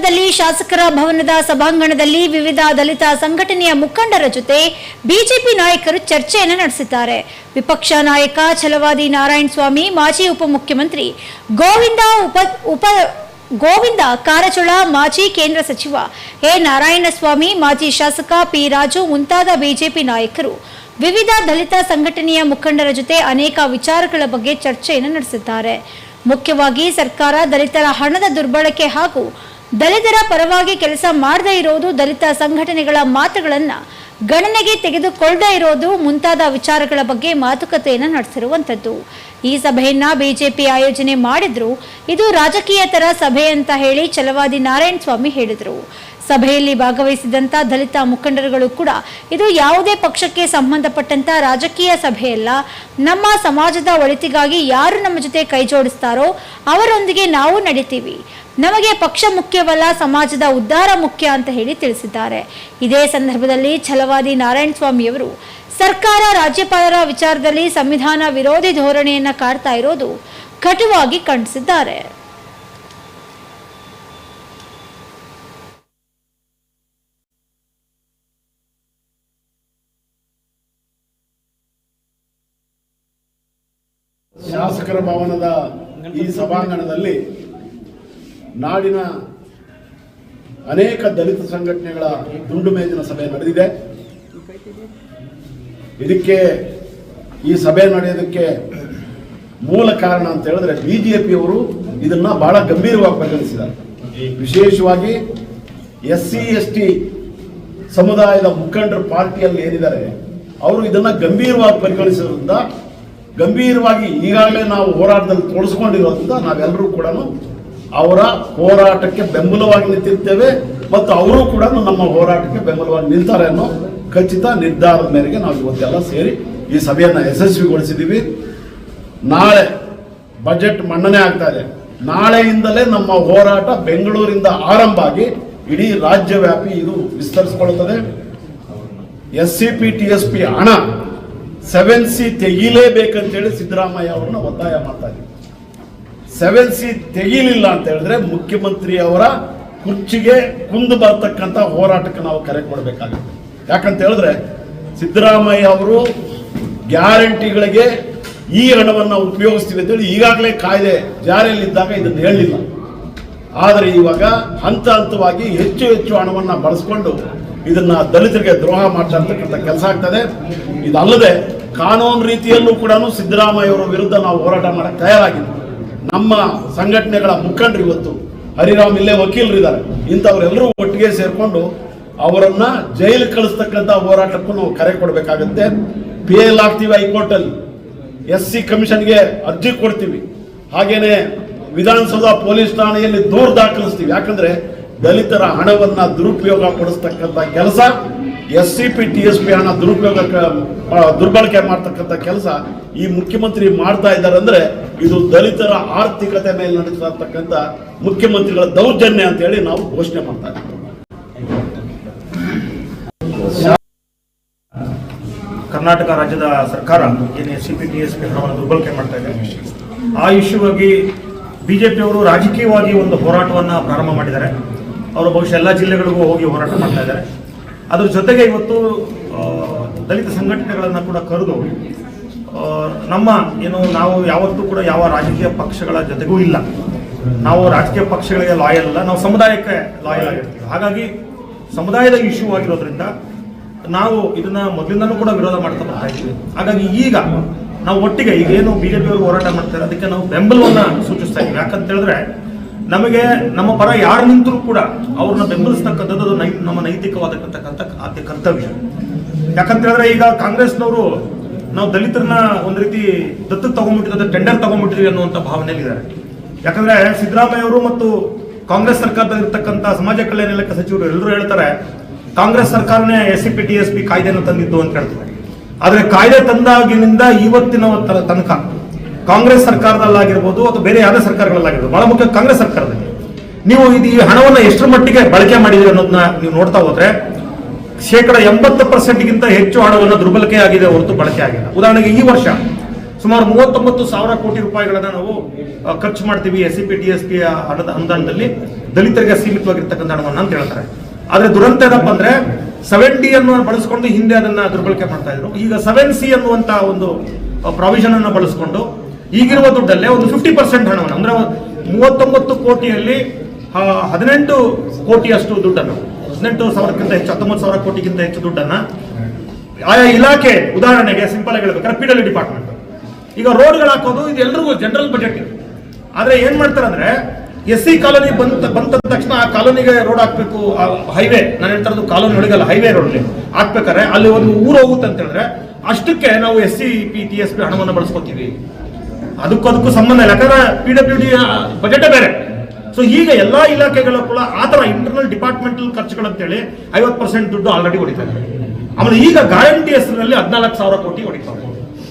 ಮುಂದಾಳತ್ವದಲ್ಲಿ ಶಾಸಕರ ಭವನದ ಸಭಾಂಗಣದಲ್ಲಿ ವಿವಿಧ ದಲಿತ ಸಂಘಟನೆಯ ಮುಖಂಡರ ಜೊತೆ ಬಿಜೆಪಿ ನಾಯಕರು ಚರ್ಚೆಯನ್ನು ನಡೆಸಿದ್ದಾರೆ. ವಿಪಕ್ಷ ನಾಯಕ ಛಲವಾದಿ ನಾರಾಯಣ ಸ್ವಾಮಿ, ಮಾಜಿ ಉಪಮುಖ್ಯಮಂತ್ರಿ ಗೋವಿಂದ ಉಪ ಉಪ, ಗೋವಿಂದ ಕಾರಜೋಳ, ಮಾಜಿ ಕೇಂದ್ರ ಸಚಿವ ಎ ನಾರಾಯಣಸ್ವಾಮಿ, ಮಾಜಿ ಶಾಸಕ ಪಿ ರಾಜು ಮುಂತಾದ ಬಿಜೆಪಿ ನಾಯಕರು ವಿವಿಧ ದಲಿತ ಸಂಘಟನೆಯ ಮುಖಂಡರ ಜೊತೆ ಅನೇಕ ವಿಚಾರಗಳ ಬಗ್ಗೆ ಚರ್ಚೆಯನ್ನು ನಡೆಸಿದ್ದಾರೆ. ಮುಖ್ಯವಾಗಿ ಸರ್ಕಾರ ದಲಿತರ ಹಣದ ದುರ್ಬಳಕೆ ಹಾಗೂ ದಲಿತರ ಪರವಾಗಿ ಕೆಲಸ ಮಾಡದೇ ಇರೋದು ದಲಿತ ಸಂಘಟನೆಗಳ ಮಾತುಗಳನ್ನು ಗಣನೆಗೆ ತೆಗೆದುಕೊಳ್ಳದೇ ಇರೋದು ಮುಂತಾದ ವಿಚಾರಗಳ ಬಗ್ಗೆ ಮಾತುಕತೆಯನ್ನು ನಡೆಸಿರುವಂಥದ್ದು. ಈ ಸಭೆಯನ್ನ ಬಿಜೆಪಿ ಆಯೋಜನೆ ಮಾಡಿದ್ರು. ಇದು ರಾಜಕೀಯ ತರ ಸಭೆ ಅಂತ ಹೇಳಿ ಚಲವಾದಿ ನಾರಾಯಣ ಸ್ವಾಮಿ ಹೇಳಿದರು. ಸಭೆಯಲ್ಲಿ ಭಾಗವಹಿಸಿದಂತ ದಲಿತ ಮುಖಂಡರುಗಳು ಕೂಡ ಇದು ಯಾವುದೇ ಪಕ್ಷಕ್ಕೆ ಸಂಬಂಧಪಟ್ಟಂತ ರಾಜಕೀಯ ಸಭೆಯಲ್ಲ. ನಮ್ಮ ಸಮಾಜದ ಒಳಿತಿಗಾಗಿ ಯಾರು ನಮ್ಮ ಜೊತೆ ಕೈ ಜೋಡಿಸ್ತಾರೋ ಅವರೊಂದಿಗೆ ನಾವು ನಡಿತೀವಿ. ನಮಗೆ ಪಕ್ಷ ಮುಖ್ಯವಲ್ಲ, ಸಮಾಜದ ಉದ್ಧಾರ ಮುಖ್ಯ ಅಂತ ಹೇಳಿ ತಿಳಿಸಿದ್ದಾರೆ. ಇದೇ ಸಂದರ್ಭದಲ್ಲಿ ಛಲವಾದಿ ನಾರಾಯಣ ಸ್ವಾಮಿಯವರು ಸರ್ಕಾರ ರಾಜ್ಯಪಾಲರ ವಿಚಾರದಲ್ಲಿ ಸಂವಿಧಾನ ವಿರೋಧಿ ಧೋರಣೆಯನ್ನ ಕಾಡ್ತಾ ಇರೋದು ಕಟುವಾಗಿ ಖಂಡಿಸಿದ್ದಾರೆ. ಶಾಸಕರ ಭವನದ ಈ ಸಭಾಂಗಣದಲ್ಲಿ ನಾಡಿನ ಅನೇಕ ದಲಿತ ಸಂಘಟನೆಗಳ ದುಂಡು ಮೇಜಿನ ಸಭೆ ನಡೆದಿದೆ. ಇದಕ್ಕೆ ಈ ಸಭೆ ನಡೆಯೋದಕ್ಕೆ ಮೂಲ ಕಾರಣ ಅಂತ ಹೇಳಿದ್ರೆ ಬಿಜೆಪಿಯವರು ಇದನ್ನ ಬಹಳ ಗಂಭೀರವಾಗಿ ಪರಿಗಣಿಸಿದ್ದಾರೆ. ವಿಶೇಷವಾಗಿ ಎಸ್ ಸಿ ಎಸ್ ಟಿ ಸಮುದಾಯದ ಮುಖಂಡರು ಪಾರ್ಟಿಯಲ್ಲಿ ಏನಿದ್ದಾರೆ, ಅವರು ಇದನ್ನ ಗಂಭೀರವಾಗಿ ಪರಿಗಣಿಸೋದ್ರಿಂದ ಗಂಭೀರವಾಗಿ ಈಗಾಗಲೇ ನಾವು ಹೋರಾಟದಲ್ಲಿ ತೋರಿಸ್ಕೊಂಡಿರೋದ್ರಿಂದ ನಾವೆಲ್ಲರೂ ಕೂಡ ಅವರ ಹೋರಾಟಕ್ಕೆ ಬೆಂಬಲವಾಗಿ ನಿಂತಿರ್ತೇವೆ ಮತ್ತು ಅವರು ಕೂಡ ನಮ್ಮ ಹೋರಾಟಕ್ಕೆ ಬೆಂಬಲವಾಗಿ ನಿಲ್ತಾರೆ ಅನ್ನೋ ಖಚಿತ ನಿರ್ಧಾರದ ಮೇರೆಗೆ ನಾವು ಇವತ್ತೆಲ್ಲ ಸೇರಿ ಈ ಸಭೆಯನ್ನು ಯಶಸ್ವಿಗೊಳಿಸಿದ್ದೀವಿ. ನಾಳೆ ಬಜೆಟ್ ಮನ್ನಣೆ ಆಗ್ತಾ ಇದೆ. ನಾಳೆಯಿಂದಲೇ ನಮ್ಮ ಹೋರಾಟ ಬೆಂಗಳೂರಿಂದ ಆರಂಭ ಆಗಿ ಇಡೀ ರಾಜ್ಯವ್ಯಾಪಿ ಇದು ವಿಸ್ತರಿಸಿಕೊಳ್ಳುತ್ತದೆ. S C P, T S P ಹಣ ಸೆವೆನ್ ಸಿ ತೆಗೀಲೇಬೇಕಂತೇಳಿ ಸಿದ್ದರಾಮಯ್ಯ ಅವ್ರನ್ನ ಒತ್ತಾಯ ಮಾಡ್ತಾ ಇದ್ದೀವಿ ಸೆವೆನ್ ಸಿ ತೆಗಿಲಿಲ್ಲ ಅಂತ ಹೇಳಿದ್ರೆ ಮುಖ್ಯಮಂತ್ರಿ ಅವರ ಕುರ್ಚಿಗೆ ಕುಂದು ಬರ್ತಕ್ಕಂಥ ಹೋರಾಟಕ್ಕೆ ನಾವು ಕರೆ ಕೊಡಬೇಕಾಗುತ್ತೆ. ಯಾಕಂತ ಹೇಳಿದ್ರೆ ಸಿದ್ದರಾಮಯ್ಯ ಅವರು ಗ್ಯಾರಂಟಿಗಳಿಗೆ ಈ ಹಣವನ್ನು ಉಪಯೋಗಿಸ್ತೀವಿ ಅಂತೇಳಿ ಈಗಾಗಲೇ ಕಾಯ್ದೆ ಜಾರಿಯಲ್ಲಿದ್ದಾಗ ಇದನ್ನು ಹೇಳಲಿಲ್ಲ ಆದರೆ ಇವಾಗ ಹಂತ ಹಂತವಾಗಿ ಹೆಚ್ಚು ಹೆಚ್ಚು ಹಣವನ್ನು ಬಳಸ್ಕೊಂಡು ಇದನ್ನ ದಲಿತರಿಗೆ ದ್ರೋಹ ಮಾಡ್ತಾ ಕೆಲಸ ಆಗ್ತದೆ. ಇದಲ್ಲದೆ ಕಾನೂನು ರೀತಿಯಲ್ಲೂ ಕೂಡ ಸಿದ್ದರಾಮಯ್ಯ ಅವರ ವಿರುದ್ಧ ನಾವು ಹೋರಾಟ ಮಾಡಕ್ಕೆ ತಯಾರಾಗಿದ್ದೀವಿ ನಮ್ಮ ಸಂಘಟನೆಗಳ ಮುಖಂಡರು ಇವತ್ತು, ಹರಿರಾಮ್ ಇಲ್ಲೇ ವಕೀಲರಿದ್ದಾರೆ ಇಂಥವರೆಲ್ಲರೂ ಒಟ್ಟಿಗೆ ಸೇರಿಕೊಂಡು ಅವರನ್ನ ಜೈಲು ಕಳಿಸ್ತಕ್ಕಂಥ ಹೋರಾಟಕ್ಕೂ ನಾವು ಕರೆ ಕೊಡಬೇಕಾಗತ್ತೆ. ಪಿ ಎಲ್ ಆಗ್ತೀವಿ ಹೈಕೋರ್ಟಲ್ಲಿ. ಎಸ್ ಸಿ ಕಮಿಷನ್ಗೆ ಅರ್ಜಿ ಕೊಡ್ತೀವಿ. ಹಾಗೇನೆ ವಿಧಾನಸೌಧ ಪೊಲೀಸ್ ಠಾಣೆಯಲ್ಲಿ ದೂರು ದಾಖಲಿಸ್ತೀವಿ. ಯಾಕಂದ್ರೆ ದಲಿತರ ಹಣವನ್ನ ದುರುಪಯೋಗ ಪಡಿಸ್ತಕ್ಕಂಥ ಕೆಲಸ S C P T S P ಹಣ ದುರುಪಯೋಗ ದುರ್ಬಳಕೆ ಮಾಡ್ತಕ್ಕಂಥ ಕೆಲಸ ಈ ಮುಖ್ಯಮಂತ್ರಿ ಮಾಡ್ತಾ ಇದ್ದಾರೆ ಅಂದ್ರೆ ಇದು ದಲಿತರ ಆರ್ಥಿಕತೆ ಮೇಲೆ ನಡೀತಾ ಇರ್ತಕ್ಕಂಥ ಮುಖ್ಯಮಂತ್ರಿಗಳ ದೌರ್ಜನ್ಯ ಅಂತ ಹೇಳಿ ನಾವು ಘೋಷಣೆ ಮಾಡ್ತಾ ಕರ್ನಾಟಕ ರಾಜ್ಯದ ಸರ್ಕಾರ ಏನು S C P T S P ಹಣವನ್ನು ದುರ್ಬಳಕೆ ಮಾಡ್ತಾ ಇದೆ, ಆ ವಿಷಯವಾಗಿ ಬಿಜೆಪಿಯವರು ರಾಜಕೀಯವಾಗಿ ಒಂದು ಹೋರಾಟವನ್ನು ಪ್ರಾರಂಭ ಮಾಡಿದ್ದಾರೆ. ಅವರು ಬಹುಶಃ ಎಲ್ಲ ಜಿಲ್ಲೆಗಳಿಗೂ ಹೋಗಿ ಹೋರಾಟ ಮಾಡ್ತಾ ಇದ್ದಾರೆ. ಅದ್ರ ಜೊತೆಗೆ ಇವತ್ತು ದಲಿತ ಸಂಘಟನೆಗಳನ್ನು ಕೂಡ ಕರೆದು ನಮ್ಮ ಏನು ನಾವು ಯಾವತ್ತೂ ಕೂಡ ಯಾವ ರಾಜಕೀಯ ಪಕ್ಷಗಳ ಜೊತೆಗೂ ಇಲ್ಲ. ನಾವು ರಾಜಕೀಯ ಪಕ್ಷಗಳಿಗೆ ಲಾಯಲ್ ಅಲ್ಲ, ನಾವು ಸಮುದಾಯಕ್ಕೆ ಲಾಯಲ್ ಆಗಿರ್ತೀವಿ. ಹಾಗಾಗಿ ಸಮುದಾಯದ ಇಶ್ಯೂ ಆಗಿರೋದ್ರಿಂದ ನಾವು ಇದನ್ನ ಮೊದಲಿಂದನೂ ಕೂಡ ವಿರೋಧ ಮಾಡ್ತಾ ಬರ್ತಾ ಇದ್ದೀವಿ. ಹಾಗಾಗಿ ಈಗ ನಾವು ಒಟ್ಟಿಗೆ, ಈಗ ಏನು ಬಿಜೆಪಿ ಅವರು ಹೋರಾಟ ಮಾಡ್ತಾರೆ, ಅದಕ್ಕೆ ನಾವು ಬೆಂಬಲವನ್ನು ಸೂಚಿಸ್ತಾ ಇದ್ದೀವಿ. ಯಾಕಂತ ಹೇಳಿದ್ರೆ ನಮಗೆ ನಮ್ಮ ಪರ ಯಾರು ನಿಂತರೂ ಕೂಡ ಅವ್ರನ್ನ ಬೆಂಬಲಿಸ್ತಕ್ಕಂಥದ್ದು ಅದು ನೈ, ನಮ್ಮ ನೈತಿಕವಾದಕ್ಕಂತಕ್ಕಂಥ ಆದ್ಯ ಕರ್ತವ್ಯ. ಯಾಕಂತ ಹೇಳಿದ್ರೆ ಈಗ ಕಾಂಗ್ರೆಸ್ನವರು ನಾವು ದಲಿತರನ್ನ ಒಂದು ರೀತಿ ದತ್ತು ತಗೊಂಡ್ಬಿಟ್ಟಿದ್ರೆ ಟೆಂಡರ್ ತಗೊಂಡ್ಬಿಟ್ಟಿದ್ವಿ ಅನ್ನುವಂಥ ಭಾವನೆಯಲ್ಲಿದ್ದಾರೆ. ಯಾಕಂದ್ರೆ ಸಿದ್ದರಾಮಯ್ಯ ಅವರು ಮತ್ತು ಕಾಂಗ್ರೆಸ್ ಸರ್ಕಾರದಲ್ಲಿ ಇರ್ತಕ್ಕಂಥ ಸಮಾಜ ಕಲ್ಯಾಣ ಇಲಾಖೆ ಸಚಿವರು ಎಲ್ಲರೂ ಹೇಳ್ತಾರೆ, ಕಾಂಗ್ರೆಸ್ ಸರ್ಕಾರನೇ S C P T S P ಕಾಯ್ದೆನ ತಂದಿದ್ದು ಅಂತ ಹೇಳ್ತಾರೆ. ಆದರೆ ಕಾಯ್ದೆ ತಂದಾಗಿನಿಂದ ಇವತ್ತಿನ ತನಕ ಕಾಂಗ್ರೆಸ್ ಸರ್ಕಾರದಲ್ಲಾಗಿರ್ಬೋದು ಅಥವಾ ಬೇರೆ ಯಾವುದೇ ಸರ್ಕಾರಗಳಲ್ಲಾಗಿರ್ಬೋದು, ಬಹಳ ಮುಖ್ಯ ಕಾಂಗ್ರೆಸ್ ಸರ್ಕಾರದಲ್ಲಿ. ನೀವು ಇದು ಈ ಹಣವನ್ನ ಎಷ್ಟರ ಮಟ್ಟಿಗೆ ಬಳಕೆ ಮಾಡಿದ್ರಿ ಅನ್ನೋದನ್ನ ನೀವು ನೋಡ್ತಾ ಹೋದ್ರೆ ಶೇಕಡ ಎಂಬತ್ತು ಪರ್ಸೆಂಟ್ಗಿಂತ ಹೆಚ್ಚು ಹಣವನ್ನು ದುರ್ಬಳಕೆ ಆಗಿದೆ ಹೊರತು ಬಳಕೆ ಆಗಿಲ್ಲ. ಉದಾಹರಣೆಗೆ ಈ ವರ್ಷ ಸುಮಾರು ಮೂವತ್ತೊಂಬತ್ತು ಸಾವಿರ ಕೋಟಿ ರೂಪಾಯಿಗಳನ್ನ ನಾವು ಖರ್ಚು ಮಾಡ್ತೀವಿ S C P T S P ಹಣದ ಅನುದಾನದಲ್ಲಿ ದಲಿತರಿಗೆ ಸೀಮಿತವಾಗಿರ್ತಕ್ಕಂಥ ಹಣವನ್ನು ಅಂತ ಹೇಳ್ತಾರೆ. ಆದ್ರೆ ದುರಂತ ಏನಪ್ಪ ಅಂದ್ರೆ ಸೆವೆನ್ ಡಿ ಅನ್ನು ಬಳಸ್ಕೊಂಡು ಹಿಂದೆ ಅದನ್ನ ದುರ್ಬಳಕೆ ಮಾಡ್ತಾ ಇದ್ರು. ಈಗ ಸೆವೆನ್ ಸಿ ಅನ್ನುವಂತಹ ಒಂದು ಪ್ರಾವಿಷನ್ ಅನ್ನು ಬಳಸ್ಕೊಂಡು ಈಗಿರುವ ದುಡ್ಡಲ್ಲೇ ಒಂದು ಫಿಫ್ಟಿ ಪರ್ಸೆಂಟ್ ಹಣವನ್ನು, ಅಂದ್ರೆ ಮೂವತ್ತೊಂಬತ್ತು ಕೋಟಿಯಲ್ಲಿ ಹದಿನೆಂಟು ಕೋಟಿಯಷ್ಟು ದುಡ್ಡನ್ನು, ಹದಿನೆಂಟು ಸಾವಿರಕ್ಕಿಂತ ಹೆಚ್ಚು, ಹತ್ತೊಂಬತ್ತು ಸಾವಿರ ಕೋಟಿಗಿಂತ ಹೆಚ್ಚು ದುಡ್ಡನ್ನ ಆಯಾ ಇಲಾಖೆ, ಉದಾಹರಣೆಗೆ ಸಿಂಪಲ್ ಆಗಿ ಹೇಳ್ಬೇಕಾದ್ರೆ ಪಿ ಡಬ್ಲ್ಯೂ ಡಿಪಾರ್ಟ್ಮೆಂಟ್ ಈಗ ರೋಡ್ಗಳು ಹಾಕೋದು ಇದು ಎಲ್ರಿಗೂ ಜನರಲ್ ಬಜೆಟ್ ಇದೆ. ಆದ್ರೆ ಏನ್ ಮಾಡ್ತಾರೆ ಅಂದ್ರೆ ಎಸ್ ಸಿ ಕಾಲೋನಿ ಬಂತ ಬಂದ ತಕ್ಷಣ ಆ ಕಾಲೋನಿಗೆ ರೋಡ್ ಹಾಕ್ಬೇಕು ಹೈವೇ ನಾನು ಹೇಳ್ತಾ ಇರೋದು ಕಾಲೋನಿ ಒಳಗಲ್ಲ ಹೈವೇ ರೋಡ್ ಹಾಕ್ಬೇಕಾದ್ರೆ ಅಲ್ಲಿ ಒಂದು ಊರು ಹೋಗುತ್ತೆ ಅಂತ ಹೇಳಿದ್ರೆ ಅಷ್ಟಕ್ಕೆ ನಾವು S C P T S P ಹಣವನ್ನು ಬಳಸ್ಕೊತೀವಿ. ಅದಕ್ಕೂ ಅದಕ್ಕೂ ಸಂಬಂಧ ಇಲ್ಲ. ಯಾಕಂದ್ರೆ ಪಿ ಡಬ್ಲ್ಯೂ ಡಿ ಬಜೆಟ್ ಬೇರೆ. ಸೊ ಈಗ ಎಲ್ಲಾ ಇಲಾಖೆಗಳ ಕೂಡ ಆ ಥರ ಇಂಟರ್ನಲ್ ಡಿಪಾರ್ಟ್ಮೆಂಟಲ್ ಖರ್ಚುಗಳಂತೇಳಿ ಐವತ್ತು ಪರ್ಸೆಂಟ್ ದುಡ್ಡು ಆಲ್ರೆಡಿ ಹೊಡಿತಾರೆ ಆಮೇಲೆ ಈಗ ಗ್ಯಾರಂಟಿ ಹೆಸರಿನಲ್ಲಿ ಹದಿನಾಲ್ಕು ಸಾವಿರ ಕೋಟಿ ಹೊಡಿತಾರೆ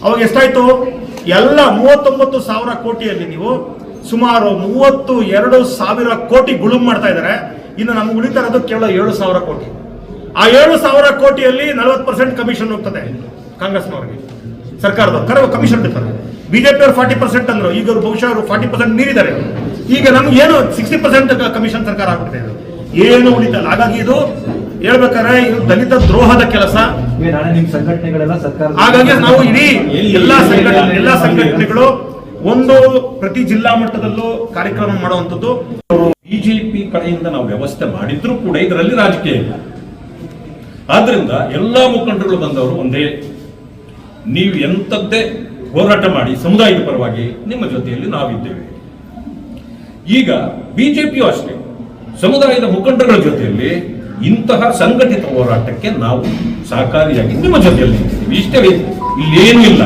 ಅವಾಗ ಎಷ್ಟಾಯ್ತು? ಎಲ್ಲ ಮೂವತ್ತೊಂಬತ್ತು ಸಾವಿರ ಕೋಟಿಯಲ್ಲಿ ನೀವು ಸುಮಾರು ಮೂವತ್ತು ಎರಡು ಸಾವಿರ ಕೋಟಿ ಗುಳುಂ ಮಾಡ್ತಾ ಇದ್ದಾರೆ. ಇನ್ನು ನಮ್ಗೆ ಉಳಿತಾ ಇರೋದು ಕೇವಲ ಏಳು ಸಾವಿರ ಕೋಟಿ. ಆ ಏಳು ಸಾವಿರ ಕೋಟಿಯಲ್ಲಿ ನಲವತ್ತು ಪರ್ಸೆಂಟ್ ಕಮಿಷನ್ ಹೋಗ್ತದೆ ಕಾಂಗ್ರೆಸ್ನವರಿಗೆ. ಸರ್ಕಾರದ ಕರೆ ಕಮಿಷನ್ ಇರ್ತಾರೆ ಬಿಜೆಪಿ ಅವರು ಫಾರ್ಟಿ ಪರ್ಸೆಂಟ್ ಅಂದ್ರು. ಈಗ ಅವರು ಬಹುಶಃ ಅವರು ಫಾರ್ಟಿ ಪರ್ಸೆಂಟ್ ಮೀರಿದ್ದಾರೆ. ಈಗ ನಮ್ಗೆ ಏನು ಸಿಕ್ಸ್ಟಿ ಪರ್ಸೆಂಟ್ ಕಮಿಷನ್ ಸರ್ಕಾರ ಆಗ್ಬಿಟ್ಟಿದೆ ಇದು. ಏನು ಉಳಿತಲ್ಲ ಹಾಗಾಗಿ ಇದು ಹೇಳ್ಬೇಕಾದ್ರೆ ಇದು ದಲಿತ ದ್ರೋಹದ ಕೆಲಸ. ಹಾಗಾಗಿ ನಾವು ಇಡೀ ಎಲ್ಲಾ ಸಂಘಟನೆ ಎಲ್ಲಾ ಸಂಘಟನೆಗಳು ಒಂದು ಪ್ರತಿ ಜಿಲ್ಲಾ ಮಟ್ಟದಲ್ಲೂ ಕಾರ್ಯಕ್ರಮ ಮಾಡುವಂಥದ್ದು. ಬಿಜೆಪಿ ಕಡೆಯಿಂದ ನಾವು ವ್ಯವಸ್ಥೆ ಮಾಡಿದ್ರು ಕೂಡ ಇದರಲ್ಲಿ ರಾಜಕೀಯ ಇಲ್ಲ. ಆದ್ರಿಂದ ಎಲ್ಲಾ ಮುಖಂಡರುಗಳು ಬಂದವರು ಒಂದೇ. ನೀವು ಎಂಥದ್ದೇ ಹೋರಾಟ ಮಾಡಿ ಸಮುದಾಯದ ಪರವಾಗಿ ನಿಮ್ಮ ಜೊತೆಯಲ್ಲಿ ನಾವಿದ್ದೇವೆ. ಈಗ ಬಿಜೆಪಿಯು ಅಷ್ಟೇ, ಸಮುದಾಯದ ಮುಖಂಡರ ಜೊತೆಯಲ್ಲಿ ಇಂತಹ ಸಂಘಟಿತ ಹೋರಾಟಕ್ಕೆ ನಾವು ಸಹಕಾರಿಯಾಗಿ ನಿಮ್ಮ ಜೊತೆಯಲ್ಲಿ ಇದ್ದೀವಿ ಇಷ್ಟೇ ಇಲ್ಲೇನೂ ಇಲ್ಲ.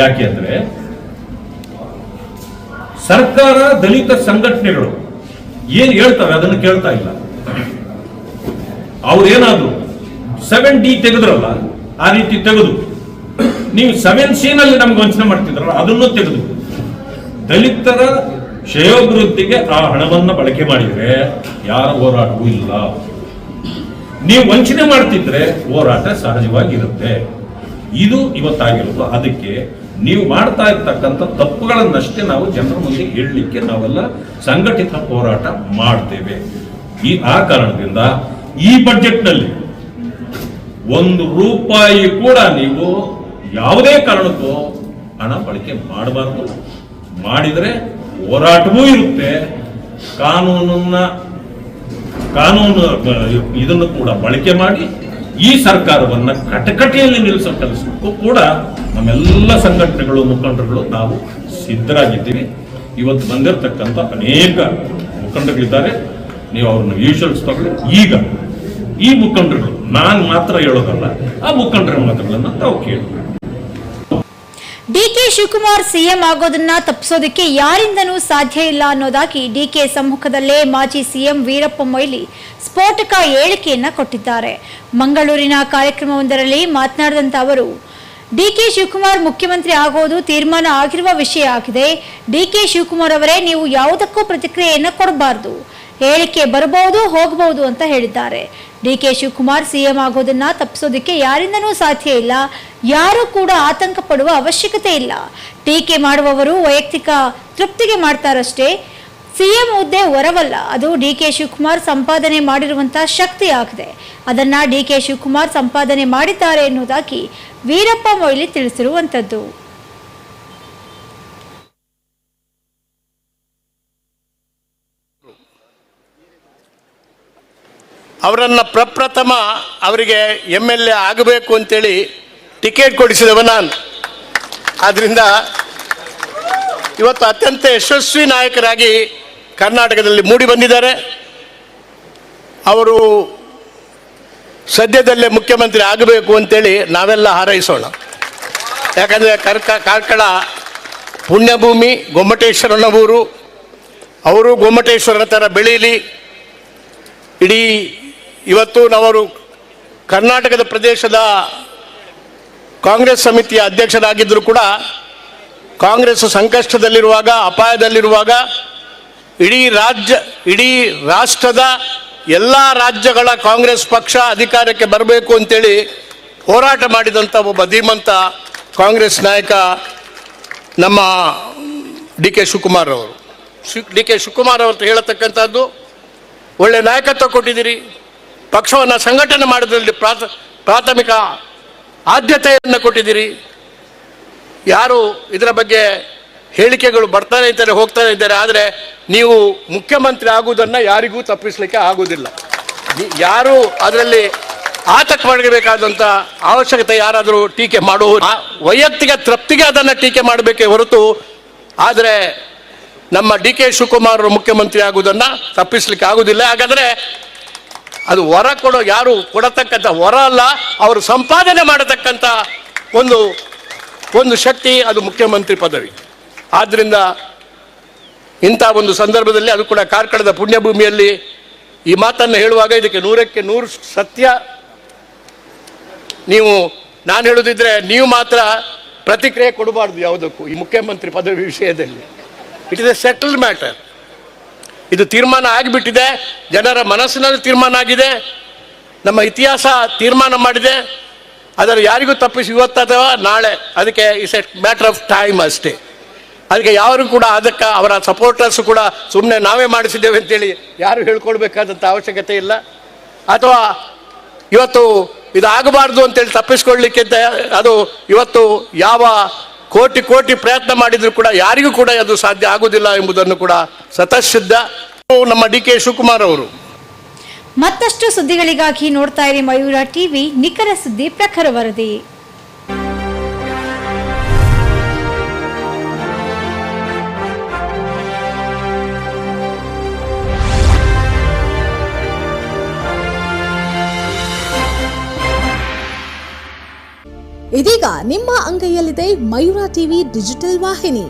ಯಾಕೆ ಅಂದ್ರೆ ಸರ್ಕಾರ, ದಲಿತ ಸಂಘಟನೆಗಳು ಏನ್ ಹೇಳ್ತವೆ ಅದನ್ನು ಕೇಳ್ತಾ ಇಲ್ಲ. ಅವ್ರೇನಾದ್ರು ಸೆವೆನ್ ಡಿ ತೆಗೆದ್ರಲ್ಲ, ಆ ರೀತಿ ತೆಗೆದು ನೀವು ಸೆವೆನ್ ಸಿ ನಲ್ಲಿ ನಮ್ಗೆ ವಂಚನೆ ಮಾಡ್ತಿದ್ರಲ್ಲ, ಅದನ್ನು ತೆಗೆದು. ದಲಿತರ ಶ್ರೇಯೋಭಿವೃದ್ಧಿಗೆ ಆ ಹಣವನ್ನು ಬಳಕೆ ಮಾಡಿದ್ರೆ ಯಾರ ಹೋರಾಟವೂ ಇಲ್ಲ. ನೀವು ವಂಚನೆ ಮಾಡ್ತಿದ್ರೆ ಹೋರಾಟ ಸಹಜವಾಗಿರುತ್ತೆ. ಇದು ಇವತ್ತಾಗಿರೋದು. ಅದಕ್ಕೆ ನೀವು ಮಾಡ್ತಾ ಇರ್ತಕ್ಕಂಥ ತಪ್ಪುಗಳನ್ನಷ್ಟೇ ನಾವು ಜನರ ಮುಂದೆ ಹೇಳಲಿಕ್ಕೆ ನಾವೆಲ್ಲ ಸಂಘಟಿತ ಹೋರಾಟ ಮಾಡ್ತೇವೆ. ಈ, ಆ ಕಾರಣದಿಂದ ಈ ಬಜೆಟ್ನಲ್ಲಿ ಒಂದು ರೂಪಾಯಿ ಕೂಡ ನೀವು ಯಾವುದೇ ಕಾರಣಕ್ಕೂ ಹಣ ಬಳಕೆ ಮಾಡಬಾರ್ದು. ಮಾಡಿದರೆ ಹೋರಾಟವೂ ಇರುತ್ತೆ. ಕಾನೂನನ್ನ, ಕಾನೂನು, ಇದನ್ನು ಕೂಡ ಬಳಕೆ ಮಾಡಿ ಈ ಸರ್ಕಾರವನ್ನ ಕಟಕಟೆಯಲ್ಲಿ ನಿಲ್ಲಿಸೋ ಕೆಲಸಕ್ಕೂ ಕೂಡ ನಮ್ಮೆಲ್ಲ ಸಂಘಟನೆಗಳು, ಮುಖಂಡರುಗಳು ನಾವು ಸಿದ್ಧರಾಗಿದ್ದೀವಿ. ಇವತ್ತು ಬಂದಿರತಕ್ಕಂಥ ಅನೇಕ ಮುಖಂಡರುಗಳಿದ್ದಾರೆ ನೀವು ಅವ್ರನ್ನ ಯೂಶಲ್ಸ್ ತಗೊಳ್ಳಿ. ಈಗ ಈ ಮುಖಂಡರುಗಳು, ನಾನು ಮಾತ್ರ ಹೇಳೋದಲ್ಲ, ಆ ಮುಖಂಡರ ಮಾತುಗಳನ್ನು ತಾವು ಕೇಳಿ. ಡಿಕೆ ಶಿವಕುಮಾರ್ ಸಿಎಂ ಆಗೋದನ್ನ ತಪ್ಪಿಸೋದಕ್ಕೆ ಯಾರಿಂದನೂ ಸಾಧ್ಯ ಇಲ್ಲ ಅನ್ನೋದಾಗಿ ಡಿಕೆ ಸಮ್ಮುಖದಲ್ಲೇ ಮಾಜಿ ಸಿಎಂ ವೀರಪ್ಪ ಮೊಯ್ಲಿ ಸ್ಫೋಟಕ ಹೇಳಿಕೆಯನ್ನ ಕೊಟ್ಟಿದ್ದಾರೆ. ಮಂಗಳೂರಿನ ಕಾರ್ಯಕ್ರಮವೊಂದರಲ್ಲಿ ಮಾತನಾಡಿದಂತ ಅವರು ಡಿಕೆ ಶಿವಕುಮಾರ್ ಮುಖ್ಯಮಂತ್ರಿ ಆಗೋದು ತೀರ್ಮಾನ ಆಗಿರುವ ವಿಷಯ ಆಗಿದೆ. ಡಿಕೆ ಶಿವಕುಮಾರ್ ಅವರೇ ನೀವು ಯಾವುದಕ್ಕೂ ಪ್ರತಿಕ್ರಿಯೆಯನ್ನು ಕೊಡಬಾರದು. ಹೇಳಿಕೆ ಬರಬಹುದು, ಹೋಗಬಹುದು ಅಂತ ಹೇಳಿದ್ದಾರೆ. ಡಿಕೆ ಶಿವಕುಮಾರ್ ಸಿಎಂ ಆಗೋದನ್ನ ತಪ್ಪಿಸೋದಕ್ಕೆ ಯಾರಿಂದನೂ ಸಾಧ್ಯ ಇಲ್ಲ. ಯಾರೂ ಕೂಡ ಆತಂಕ ಪಡುವ ಅವಶ್ಯಕತೆ ಇಲ್ಲ. ಟೀಕೆ ಮಾಡುವವರು ವೈಯಕ್ತಿಕ ತೃಪ್ತಿಗೆ ಮಾಡ್ತಾರಷ್ಟೇ. ಸಿಎಂ ಹುದ್ದೆ ಹೊರವಲ್ಲ. ಅದು ಡಿ ಕೆ ಶಿವಕುಮಾರ್ ಸಂಪಾದನೆ ಮಾಡಿರುವಂತಹ ಶಕ್ತಿ ಆಗಿದೆ. ಅದನ್ನ ಡಿಕೆ ಶಿವಕುಮಾರ್ ಸಂಪಾದನೆ ಮಾಡಿದ್ದಾರೆ ಎನ್ನುವುದಾಗಿ ವೀರಪ್ಪ ಮೊಯ್ಲಿ ತಿಳಿಸಿರುವಂತದ್ದು. ಅವರನ್ನು ಪ್ರಪ್ರಥಮ ಅವರಿಗೆ ಎಂ ಎಲ್ ಎ ಆಗಬೇಕು ಅಂತೇಳಿ ಟಿಕೆಟ್ ಕೊಡಿಸಿದವ ನಾನು. ಆದ್ದರಿಂದ ಇವತ್ತು ಅತ್ಯಂತ ಯಶಸ್ವಿ ನಾಯಕರಾಗಿ ಕರ್ನಾಟಕದಲ್ಲಿ ಮೂಡಿ ಬಂದಿದ್ದಾರೆ. ಅವರು ಸದ್ಯದಲ್ಲೇ ಮುಖ್ಯಮಂತ್ರಿ ಆಗಬೇಕು ಅಂತೇಳಿ ನಾವೆಲ್ಲ ಹಾರೈಸೋಣ. ಯಾಕಂದರೆ ಕರ್ಕ, ಕಾರ್ಕಳ ಪುಣ್ಯಭೂಮಿ, ಗೊಮ್ಮಟೇಶ್ವರನ ಊರು. ಅವರು ಗೊಮ್ಮಟೇಶ್ವರನ ಥರ ಬೆಳೀಲಿ. ಇಡೀ ಇವತ್ತು ನಾವರು ಕರ್ನಾಟಕದ ಪ್ರದೇಶದ ಕಾಂಗ್ರೆಸ್ ಸಮಿತಿಯ ಅಧ್ಯಕ್ಷರಾಗಿದ್ದರೂ ಕೂಡ ಕಾಂಗ್ರೆಸ್ ಸಂಕಷ್ಟದಲ್ಲಿರುವಾಗ, ಅಪಾಯದಲ್ಲಿರುವಾಗ ಇಡೀ ರಾಜ್ಯ, ಇಡೀ ರಾಷ್ಟ್ರದ ಎಲ್ಲ ರಾಜ್ಯಗಳ ಕಾಂಗ್ರೆಸ್ ಪಕ್ಷ ಅಧಿಕಾರಕ್ಕೆ ಬರಬೇಕು ಅಂತೇಳಿ ಹೋರಾಟ ಮಾಡಿದಂಥ ಒಬ್ಬ ಧೀಮಂತ ಕಾಂಗ್ರೆಸ್ ನಾಯಕ ನಮ್ಮ ಡಿ ಕೆ ಶಿವಕುಮಾರ್ ಅವರು. ಶಿ ಡಿ ಕೆ ಶಿವಕುಮಾರ್ ಅವ್ರ ಹೇಳತಕ್ಕಂಥದ್ದು, ಒಳ್ಳೆ ನಾಯಕತ್ವ ಕೊಟ್ಟಿದ್ದೀರಿ. ಪಕ್ಷವನ್ನು ಸಂಘಟನೆ ಮಾಡೋದ್ರಲ್ಲಿ ಪ್ರಾಥ, ಪ್ರಾಥಮಿಕ ಆದ್ಯತೆಯನ್ನು ಕೊಟ್ಟಿದ್ದೀರಿ. ಯಾರು ಇದರ ಬಗ್ಗೆ ಹೇಳಿಕೆಗಳು ಬರ್ತಾನೆ ಇದ್ದಾರೆ, ಹೋಗ್ತಾನೆ ಇದ್ದಾರೆ, ಆದರೆ ನೀವು ಮುಖ್ಯಮಂತ್ರಿ ಆಗುವುದನ್ನು ಯಾರಿಗೂ ತಪ್ಪಿಸಲಿಕ್ಕೆ ಆಗುವುದಿಲ್ಲ. ಯಾರು ಅದರಲ್ಲಿ ಆತಂಕ ಅವಶ್ಯಕತೆ ಯಾರಾದರೂ ಟೀಕೆ ಮಾಡುವ ವೈಯಕ್ತಿಕ ತೃಪ್ತಿಗೆ ಅದನ್ನು ಟೀಕೆ ಮಾಡಬೇಕೇ ಹೊರತು, ಆದರೆ ನಮ್ಮ ಡಿ ಕೆ ಶಿವಕುಮಾರ್ ಮುಖ್ಯಮಂತ್ರಿ ಆಗುವುದನ್ನು ತಪ್ಪಿಸ್ಲಿಕ್ಕೆ ಆಗುವುದಿಲ್ಲ. ಹಾಗಾದರೆ ಅದು ವರ ಕೊಡೋ ಯಾರು ಕೊಡತಕ್ಕಂಥ ವರ ಅಲ್ಲ, ಅವರು ಸಂಪಾದನೆ ಮಾಡತಕ್ಕಂಥ ಒಂದು ಒಂದು ಶಕ್ತಿ, ಅದು ಮುಖ್ಯಮಂತ್ರಿ ಪದವಿ. ಆದ್ದರಿಂದ ಇಂಥ ಒಂದು ಸಂದರ್ಭದಲ್ಲಿ ಅದು ಕೂಡ ಕಾರ್ಕಳದ ಪುಣ್ಯಭೂಮಿಯಲ್ಲಿ ಈ ಮಾತನ್ನು ಹೇಳುವಾಗ ಇದಕ್ಕೆ ನೂರಕ್ಕೆ ನೂರು ಸತ್ಯ. ನೀವು, ನಾನು ಹೇಳುದಿದ್ರೆ ನೀವು ಮಾತ್ರ ಪ್ರತಿಕ್ರಿಯೆ ಕೊಡಬಾರ್ದು ಯಾವುದಕ್ಕೂ ಈ ಮುಖ್ಯಮಂತ್ರಿ ಪದವಿ ವಿಷಯದಲ್ಲಿ. It is a settled matter ಇದು ತೀರ್ಮಾನ ಆಗಿಬಿಟ್ಟಿದೆ. ಜನರ ಮನಸ್ಸಿನಲ್ಲಿ ತೀರ್ಮಾನ ಆಗಿದೆ. ನಮ್ಮ ಇತಿಹಾಸ ತೀರ್ಮಾನ ಮಾಡಿದೆ. ಅದರ ಯಾರಿಗೂ ತಪ್ಪಿಸಿ ಇವತ್ತು ಅಥವಾ ನಾಳೆ. ಅದಕ್ಕೆ it's a matter of time ಅಷ್ಟೇ. ಅದಕ್ಕೆ ಯಾರು ಕೂಡ ಅದಕ್ಕೆ ಅವರ ಸಪೋರ್ಟರ್ಸ್ ಕೂಡ ಸುಮ್ಮನೆ ನಾವೇ ಮಾಡಿಸಿದ್ದೇವೆ ಅಂತೇಳಿ ಯಾರು ಹೇಳ್ಕೊಳ್ಬೇಕಾದಂಥ ಅವಶ್ಯಕತೆ ಇಲ್ಲ. ಅಥವಾ ಇವತ್ತು ಇದಾಗಬಾರ್ದು ಅಂತೇಳಿ ತಪ್ಪಿಸ್ಕೊಳ್ಳಿಕ್ಕೆ ಅದು ಇವತ್ತು ಯಾವ ಕೋಟಿ ಕೋಟಿ ಪ್ರಯತ್ನ ಮಾಡಿದರೂ ಕೂಡ ಯಾರಿಗೂ ಕೂಡ ಅದು ಸಾಧ್ಯ ಆಗುವುದಿಲ್ಲ ಎಂಬುದನ್ನು ಕೂಡ ಸತಶುದ್ಧ ನಮ್ಮ ಡಿ ಕೆ ಶಿವಕುಮಾರ್ ಅವರು. ಮತ್ತಷ್ಟು ಸುದ್ದಿಗಳಿಗಾಗಿ ನೋಡ್ತಾ ಇರಿ ಮಯೂರ ಟಿವಿ, ನಿಖರ ಸುದ್ದಿ ಪ್ರಖರ ವರದಿ. ಇದೀಗ ನಿಮ್ಮ ಅಂಗೈಯಲ್ಲಿದೆ ಮಯೂರ ಟಿವಿ ಡಿಜಿಟಲ್ ವಾಹಿನಿ.